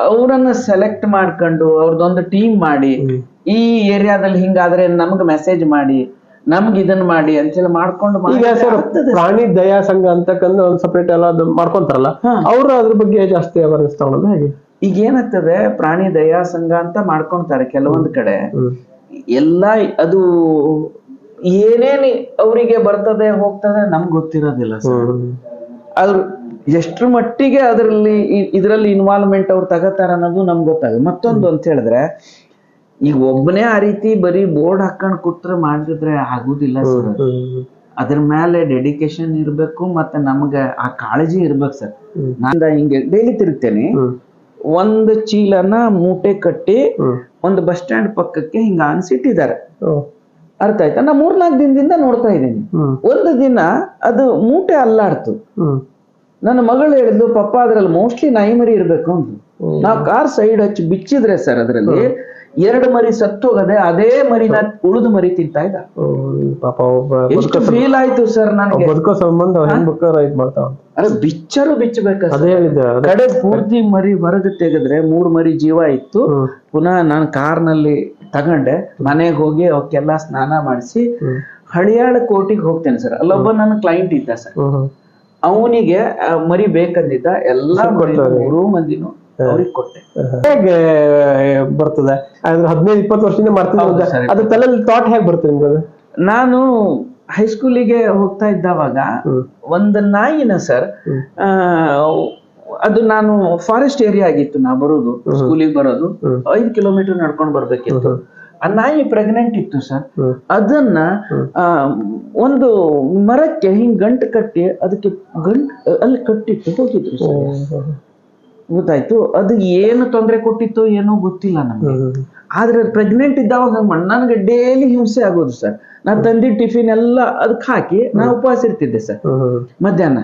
ಅವರನ್ನ ಸೆಲೆಕ್ಟ್ ಮಾಡ್ಕೊಂಡು ಅವ್ರದ್ದೊಂದು ಟೀಮ್ ಮಾಡಿ ಈ ಏರಿಯಾದಲ್ಲಿ ಹಿಂಗಾದ್ರೆ ನಮ್ಗೆ ಮೆಸೇಜ್ ಮಾಡಿ ನಮ್ಗೆ ಇದನ್ನ ಮಾಡಿ ಅಂತೇಳಿ ಮಾಡ್ಕೊಂಡು. ಪ್ರಾಣಿ ದಯಾ ಸಂಘ ಅಂತಕ್ಕಂದ್ರೆ ಒಂದು ಸಪರೇಟ್ ಎಲ್ಲ ಮಾಡ್ಕೊಂತಾರಲ್ಲ ಅವರು ಅದ್ರ ಬಗ್ಗೆ ಜಾಸ್ತಿ ಅವೇರ್ನೆಸ್ ತಗೊಳ್ಳೋದು ಹೇಗೆ? ಈಗ ಏನಾಗ್ತದೆ ಪ್ರಾಣಿ ದಯಾ ಸಂಘ ಅಂತ ಮಾಡ್ಕೊಂತಾರೆ ಕೆಲವೊಂದ್ ಕಡೆ. ಎಲ್ಲಾ ಅದು ಏನೇನು ಅವರಿಗೆ ಬರ್ತದೆ ಹೋಗ್ತದೆ ನಮ್ಗೆ ಗೊತ್ತಿರೋದಿಲ್ಲ ಸರ್. ಅವ್ರು ಎಷ್ಟ್ರ ಮಟ್ಟಿಗೆ ಅದರಲ್ಲಿ ಇದರಲ್ಲಿ ಇನ್ವಾಲ್ವ್ಮೆಂಟ್ ಅವ್ರು ತಗೋತಾರ ಅನ್ನೋದು ನಮ್ಗೆ ಗೊತ್ತಾಗ ಮತ್ತೊಂದು ಅಂತ ಹೇಳಿದ್ರೆ ಈಗ ಒಬ್ಬನೇ ಆ ರೀತಿ ಬರೀ ಬೋರ್ಡ್ ಹಾಕೊಂಡ್ ಕೊಟ್ರೆ ಮಾಡಿದ್ರೆ ಆಗುದಿಲ್ಲ ಸರ್. ಅದ್ರ ಮೇಲೆ ಡೆಡಿಕೇಶನ್ ಇರಬೇಕು ಮತ್ತೆ ನಮ್ಗೆ ಆ ಕಾಳಜಿ ಇರ್ಬೇಕು ಸರ್. ನಾನು ಹಿಂಗೆ ಡೈಲಿ ತಿರುಗ್ತೇನೆ. ಒಂದು ಚೀಲನ ಮೂಟೆ ಕಟ್ಟಿ ಒಂದು ಬಸ್ ಸ್ಟ್ಯಾಂಡ್ ಪಕ್ಕಕ್ಕೆ ಹಿಂಗ ಅನ್ಸಿಟ್ಟಿದ್ದಾರೆ ಅರ್ಥ ಆಯ್ತಾ? ನಾ ಮೂರ್ನಾಲ್ಕು ದಿನದಿಂದ ನೋಡ್ತಾ ಇದ್ದೀನಿ. ಒಂದು ದಿನ ಅದು ಮೂಟೆ ಅಲ್ಲಾಡ್ತು. ನನ್ನ ಮಗಳು ಹೇಳಿದ್ಲು ಪಪ್ಪ ಅದ್ರಲ್ಲಿ ಮೋಸ್ಟ್ಲಿ ನಾಯಿ ಮರಿ ಇರ್ಬೇಕು ಅಂತ ನಾವು ಕಾರ್ ಸೈಡ್ ಹಚ್ಚಿ ಬಿಚ್ಚಿದ್ರೆ ಸರ್ ಅದ್ರಲ್ಲಿ ಎರಡು ಮರಿ ಸತ್ತೋಗದೆ ಅದೇ ಮರಿನ ಉಳಿದು ಮರಿ ತಿಂತಾ ಇದ್ದ. ಪಾಪ ಒಬ್ಬ ಎಷ್ಟು ಫೀಲ್ ಆಯ್ತು ಸರ್ ನನಗೆ. ಬದುಕೋ ಸಂಬಂಧ ಹೆಂಗ್ ಬೇಕಾದ್ರೆ ಇದ್ ಮಾಡ್ತಾವ ಅರೆ ಬಿಚ್ಚರು ಬಿಚ್ಚಬೇಕ ಅದೇ ಹೇಳಿದ್ದೆ ಕಡೆ ಪೂರ್ತಿ ಮರಿ ಹೊರಗೆ ತೆಗೆದ್ರೆ ಮೂರ್ ಮರಿ ಜೀವ ಇತ್ತು. ಪುನಃ ನಾನು ಕಾರ್ನಲ್ಲಿ ತಗೊಂಡೆ. ಮನೆಗೆ ಹೋಗಿ ಅವಕ್ಕೆಲ್ಲ ಸ್ನಾನ ಮಾಡಿಸಿ ಹಳಿಯಾಳ ಕೋರ್ಟಿಗೆ ಹೋಗ್ತೇನೆ ಸರ್. ಅಲ್ಲೊಬ್ಬ ನನ್ನ ಕ್ಲೈಂಟ್ ಇದ್ದ ಸರ್. ಅವನಿಗೆ ಮರಿ ಬೇಕಂದಿದ್ದ ಎಲ್ಲ ಮೂರು ಮಂದಿನೂ ಅವ್ರಿಗೆ ಕೊಟ್ಟೆ. ಹೇಗೆ ಬರ್ತದೆ? ಅಂದ್ರೆ ಹದಿನೈದು ಇಪ್ಪತ್ತು ವರ್ಷದಿಂದ ಮಾಡ್ತಿದ್ದೆ ಅದು. ಅದ್ರ ತಲೆಯಲ್ಲಿ ಥಾಟ್ ಹೇಗೆ ಬರ್ತದೆ ನಿಮ್ಗೆ ನಾನು ಹೈಸ್ಕೂಲಿಗೆ ಹೋಗ್ತಾ ಇದ್ದವಾಗ ಒಂದ್ ನಾಯಿನ ಸರ್ ಆ, ಅದು ನಾನು ಫಾರೆಸ್ಟ್ ಏರಿಯಾ ಆಗಿತ್ತು ನಾ ಬರೋದು ಸ್ಕೂಲಿಗೆ ಬರೋದು. ಐದು ಕಿಲೋಮೀಟರ್ ನಡ್ಕೊಂಡು ಬರ್ಬೇಕಿತ್ತು. ಆ ನಾಯಿ ಪ್ರೆಗ್ನೆಂಟ್ ಇತ್ತು ಸರ್ ಅದನ್ನ ಒಂದು ಮರಕ್ಕೆ ಹಿಂಗ್ ಗಂಟು ಕಟ್ಟಿ ಅದಕ್ಕೆ ಗಂಟ್ ಅಲ್ಲಿ ಕಟ್ಟಿಟ್ಟು ಹೋಗಿದ್ರು ಸರ್ ಗೊತ್ತಾಯ್ತು? ಅದು ಏನು ತೊಂದರೆ ಕೊಟ್ಟಿತ್ತು ಏನೋ ಗೊತ್ತಿಲ್ಲ ನಮ್ಗೆ. ಆದ್ರೆ ಪ್ರೆಗ್ನೆಂಟ್ ಇದ್ದಾವಾಗ ಹಂಗ ಮಾಡ್- ನನಗೆ ಡೈಲಿ ಹಿಂಸೆ ಆಗೋದು ಸರ್ ನಾನು ತಂದಿದ್ದ ಟಿಫಿನ್ ಎಲ್ಲ ಅದಕ್ಕೆ ಹಾಕಿ ನಾ ಉಪವಾಸ ಇರ್ತಿದ್ದೆ ಸರ್ ಮಧ್ಯಾಹ್ನ.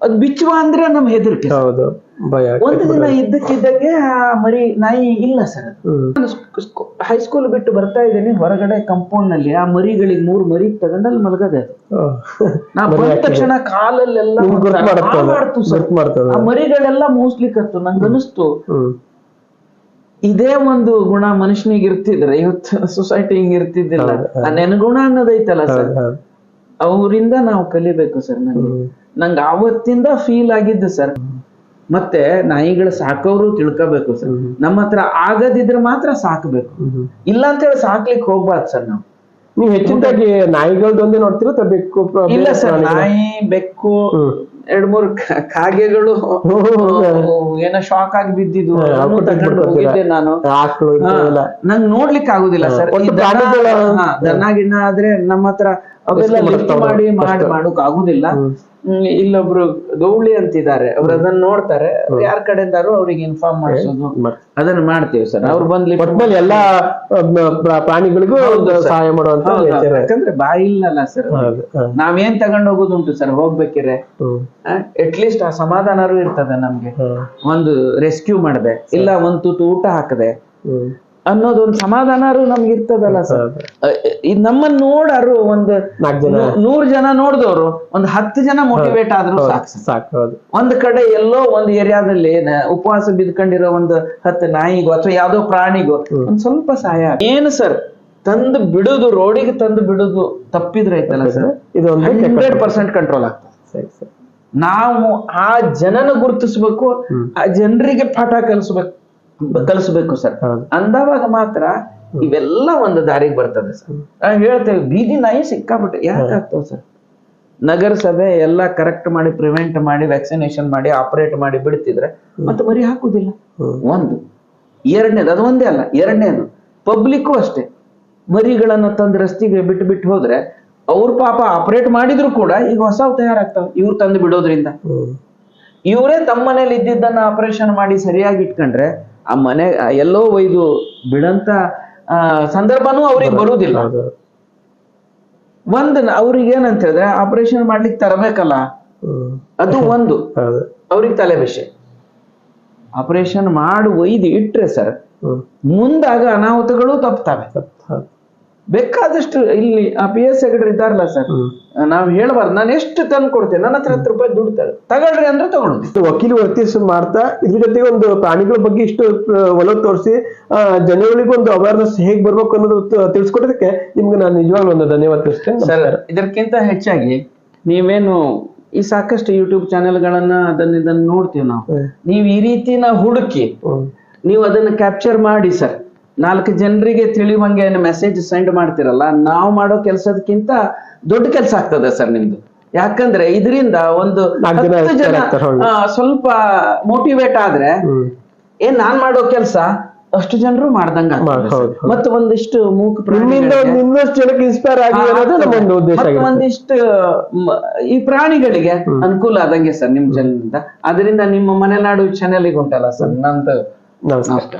ಅದ್ ಬಿಚ್ಚುವ ಅಂದ್ರೆ ನಮ್ ಹೆದರಿಕೆ ಹೌದು. ಭಯ ಒಂದು ದಿನ ಇದ್ದಕ್ಕಿದ್ದಕ್ಕೆ ಆ ಮರಿ ನಾಯಿ ಇಲ್ಲ ಸರ್ ಹೈ ಹೈಸ್ಕೂಲ್ ಬಿಟ್ಟು ಬರ್ತಾ ಇದ್ದೀನಿ ಹೊರಗಡೆ ಕಾಂಪೌಂಡ್ನಲ್ಲಿ. ಆ ಮರಿಗಳಿಗೆ ಮೂರು ಮರಿ ತಗೊಂಡಲ್ಲಿ ಮಲಗದೆ. ನಾ ಬಂದ ತಕ್ಷಣ ಕಾಲಲ್ಲೆಲ್ಲ ಮಾಡ್ತು ಸರ್. ಆ ಮರಿಗಳೆಲ್ಲ ಮೂಸ್ಲಿಕ್ಕತ್ತು ನಂಗೆ ಅನಿಸ್ತು. ಹ್ಮ್. ಇದೇ ಒಂದು ಗುಣ ಮನುಷ್ಯನಿಗೆ ಇರ್ತಿದ್ರೆ ಇವತ್ತು ಸೊಸೈಟಿ ಹಿಂಗ್ ಇರ್ತಿದ್ದಿಲ್ಲ. ಆ ನೆನಗುಣ ಅನ್ನೋದೈತಲ್ಲ ಸರ್. ಅವರಿಂದ ನಾವು ಕಲಿಬೇಕು ಸರ್ ನಂಗೆ. ನಂಗೆ ಆವತ್ತಿಂದ ಫೀಲ್ ಆಗಿದ್ದು ಸರ್. ಮತ್ತೆ ನಾಯಿಗಳು ಸಾಕೋರು ತಿಳ್ಕೋಬೇಕು ಸರ್. ನಮ್ಮ ಹತ್ರ ಆಗದಿದ್ರೆ ಮಾತ್ರ ಸಾಕಬೇಕು. ಇಲ್ಲ ಅಂತ ಹೇಳಿ ಸಾಕ್ಲಿಕ್ಕೆ ಹೋಗ್ಬಾರ್ದು ಸರ್ ನಾವು. ನೀವು ಹೆಚ್ಚಿನದಾಗಿ ನಾಯಿಗಳದ್ದು ನೋಡ್ತಿರೋ ಬೆಕ್ಕು ಇಲ್ಲ ಸರ್ ನಾಯಿ ಬೆಕ್ಕು. ಎರಡ್ ಮೂರು ಕಾಗೆಗಳು ಏನೋ ಶಾಕ್ ಆಗಿ ಬಿದ್ದಿದ್ದು? ಹೋಗಿದ್ದೆ ನಾನು. ನಂಗೆ ನೋಡ್ಲಿಕ್ಕೆ ಆಗುದಿಲ್ಲ ಸರ್. ದನ- ಗಿಣ್ಣ ಆದ್ರೆ ನಮ್ಮ ಹತ್ರ ಅವೆಲ್ಲ. ಮಾಡಿ ಮಾಡಿ ಮಾಡೋಕ್ ಆಗುದಿಲ್ಲ. ಇಲ್ಲೊಬ್ರು ಗೌಳಿ ಅಂತಿದ್ದಾರೆ. ಅವ್ರು ಅದನ್ನ ನೋಡ್ತಾರೆ. ಯಾರ ಕಡೆಯಿಂದಾರು ಅವ್ರಿಗೆ ಇನ್ಫಾರ್ಮ್ ಮಾಡಿಸೋದು. ಅದನ್ನ ಮಾಡ್ತೀವಿ ಸರ್. ಅವ್ರು ಬಂದ್ಲಿ ಒಟ್ನಲ್ಲಿ ಎಲ್ಲಾ ಪ್ರಾಣಿಗಳಿಗೂ ಸಹಾಯ ಮಾಡುವಂತ. ಯಾಕಂದ್ರೆ ಬಾಯಿ ಇಲ್ಲಲ್ಲ ಸರ್. ನಾವೇನ್ ತಗೊಂಡ್ ಹೋಗೋದುಂಟು ಸರ್? ಹೋಗ್ಬೇಕಿರೆ. ಅಟ್ ಲೀಸ್ಟ್ ಆ ಸಮಾಧಾನರು ಇರ್ತದೆ ನಮ್ಗೆ. ಒಂದು ರೆಸ್ಕ್ಯೂ ಮಾಡ್ದೆ. ಇಲ್ಲ ಒಂದ್ ತುತ್ತು ಊಟ ಹಾಕದೆ. ಅನ್ನೋದೊಂದು ಸಮಾಧಾನಾರು ನಮ್ಗೆ ಇರ್ತದಲ್ಲ ಸರ್. ಇದು ನಮ್ಮನ್ನ ನೋಡಾರು ಒಂದು ನೂರ್ ಜನ ನೋಡಿದವರು ಒಂದ್ ಹತ್ತು ಜನ ಮೋಟಿವೇಟ್ ಆದ್ರೂ ಸಾಕು ಒಂದ್ ಕಡೆ ಎಲ್ಲೋ ಒಂದ್ ಏರಿಯಾದಲ್ಲಿ ಉಪವಾಸ ಬಿದ್ಕೊಂಡಿರೋ ಒಂದು ಹತ್ತು ನಾಯಿಗೋ ಅಥವಾ ಯಾವ್ದೋ ಪ್ರಾಣಿಗೋ ಒಂದ್ ಸ್ವಲ್ಪ ಸಹಾಯ ಏನು ಸರ್? ತಂದು ಬಿಡುದು ರೋಡಿಗೆ ತಂದು ಬಿಡುದು ತಪ್ಪಿದ್ರೆ ಐತಲ್ಲ ಸರ್? ಇದು ಹಂಡ್ರೆಡ್ ಪರ್ಸೆಂಟ್ ಕಂಟ್ರೋಲ್ ಆಗ್ತದೆ. ನಾವು ಆ ಜನನ ಗುರುತಿಸ್ಬೇಕು ಆ ಜನರಿಗೆ ಪಾಠ ಕಲಿಸ್ಬೇಕು. ಕಲಿಸ್ಬೇಕು ಸರ್. ಅಂದವಾಗ ಮಾತ್ರ ಇವೆಲ್ಲ ಒಂದು ದಾರಿಗೆ ಬರ್ತದೆ ಸರ್. ನಾವು ಹೇಳ್ತೇವೆ ಬೀದಿ ನಾಯಿ ಸಿಕ್ಕಾಬಿಟ್ಟು ಯಾಕೆ ಆಗ್ತಾವ ಸರ್? ನಗರಸಭೆ ಎಲ್ಲ ಕರೆಕ್ಟ್ ಮಾಡಿ ಪ್ರಿವೆಂಟ್ ಮಾಡಿ ವ್ಯಾಕ್ಸಿನೇಷನ್ ಮಾಡಿ ಆಪರೇಟ್ ಮಾಡಿ ಬಿಡ್ತಿದ್ರೆ ಮತ್ತೆ ಮರಿ ಹಾಕುದಿಲ್ಲ ಒಂದು. ಎರಡನೇದು ಅದು ಒಂದೇ ಅಲ್ಲ ಎರಡನೇದು. ಪಬ್ಲಿಕ್ಕು ಅಷ್ಟೇ. ಮರಿಗಳನ್ನ ತಂದು ರಸ್ತೆಗೆ ಬಿಟ್ಟು ಬಿಟ್ಟು ಹೋದ್ರೆ ಅವ್ರ ಪಾಪ ಆಪರೇಟ್ ಮಾಡಿದ್ರು ಕೂಡ ಈಗ ಹೊಸ ತಯಾರಾಗ್ತಾವ. ಇವ್ರು ತಂದು ಬಿಡೋದ್ರಿಂದ. ಇವರೇ ತಮ್ಮನೇಲಿ ಇದ್ದಿದ್ದನ್ನ ಆಪರೇಷನ್ ಮಾಡಿ ಸರಿಯಾಗಿ ಇಟ್ಕೊಂಡ್ರೆ ಆ ಮನೆ ಎಲ್ಲೋ ಒಯ್ದು ಬಿಡಂತ ಸಂದರ್ಭನೂ ಅವ್ರಿಗೆ ಬರುವುದಿಲ್ಲ. ಒಂದ್ ಅವ್ರಿಗೆ ಏನಂತ ಹೇಳಿದ್ರೆ ಆಪರೇಷನ್ ಮಾಡ್ಲಿಕ್ಕೆ ತರಬೇಕಲ್ಲ ಅದು ಒಂದು. ಅವ್ರಿಗೆ ತಲೆ ವಿಷಯ ಆಪರೇಷನ್ ಮಾಡಿ ಒಯ್ದು ಇಟ್ರೆ ಸರ್ ಮುಂದಾಗ ಅನಾಹುತಗಳು ತಪ್ತವೆ. ಬೇಕಾದಷ್ಟು ಇಲ್ಲಿ ಆ ಪಿ ಎಸ್ ಸೆಕ್ರೆಟರಿ ಇದ್ದಾರಲ್ಲ ಸರ್ ನಾವ್ ಹೇಳ್ಬಾರ್ದು. ನಾನು ಎಷ್ಟು ತಂದು ಕೊಡ್ತೇನೆ? ನನ್ನ ಹತ್ರ ಹತ್ತು ರೂಪಾಯಿ ದುಡ್ಡು. ತಗೊಳ್ರಿ ಅಂದ್ರೆ ಇಷ್ಟು ವಕೀಲಿ ವರ್ತಿಸ್ ಮಾಡ್ತಾ ಇದ್ರ ಜೊತೆಗೆ ಒಂದು ಪ್ರಾಣಿಗಳ ಬಗ್ಗೆ ಇಷ್ಟು ಒಲವು ತೋರಿಸಿ ಜನಗಳಿಗೆ ಒಂದು ಅವೇರ್ನೆಸ್ ಹೇಗ್ ಬರ್ಬೇಕು ಅನ್ನೋದು ತಿಳಿಸ್ಕೊಡೋದಕ್ಕೆ ನಿಮ್ಗೆ ನಾನು ನಿಜವಾಗ್ಲೂ ಒಂದು ಧನ್ಯವಾದ ತಿಳಿಸ್ತೇನೆ. ಸರ್ ಇದಕ್ಕಿಂತ ಹೆಚ್ಚಾಗಿ ನೀವೇನು ಈ ಸಾಕಷ್ಟು ಯೂಟ್ಯೂಬ್ ಚಾನೆಲ್ಗಳನ್ನ ಅದನ್ನ ಇದನ್ನ ನೋಡ್ತೀವಿ ನಾವು. ನೀವು ಈ ರೀತಿನ ಹುಡುಕಿ ನೀವು ಅದನ್ನ ಕ್ಯಾಪ್ಚರ್ ಮಾಡಿ ಸರ್. ನಾಲ್ಕು ಜನರಿಗೆ ತಿಳಿಯುವಂಗೆ ಮೆಸೇಜ್ ಸೆಂಡ್ ಮಾಡ್ತಿರಲ್ಲ ನಾವು ಮಾಡೋ ಕೆಲಸದಕ್ಕಿಂತ ದೊಡ್ಡ ಕೆಲಸ ಆಗ್ತದೆ ಸರ್ ನಿಮ್ದು. ಯಾಕಂದ್ರೆ ಇದರಿಂದ ಒಂದು ಹತ್ತು ಜನ ಸ್ವಲ್ಪ ಮೋಟಿವೇಟ್ ಆದ್ರೆ ಏನ್ ನಾನ್ ಮಾಡೋ ಕೆಲಸ ಅಷ್ಟು ಜನರು ಮಾಡ್ದಂಗ. ಮತ್ತೆ ಒಂದಿಷ್ಟು ಮೂಕ ಜನಕ್ಕೆ ಇನ್ಸ್ಪೈರ್ ಆಗಿ ಅನ್ನೋದು ಉದ್ದೇಶ ಒಂದಿಷ್ಟು ಈ ಪ್ರಾಣಿಗಳಿಗೆ ಅನುಕೂಲ ಆದಂಗೆ ಸರ್ ನಿಮ್ ಜನರಿಂದ. ಅದರಿಂದ ನಿಮ್ಮ ಮನೆನಾಡು ಚಾನೆಲ್ ಉಂಟಲ್ಲ ಸರ್ ನಂದು. ನಮಸ್ಕಾರ.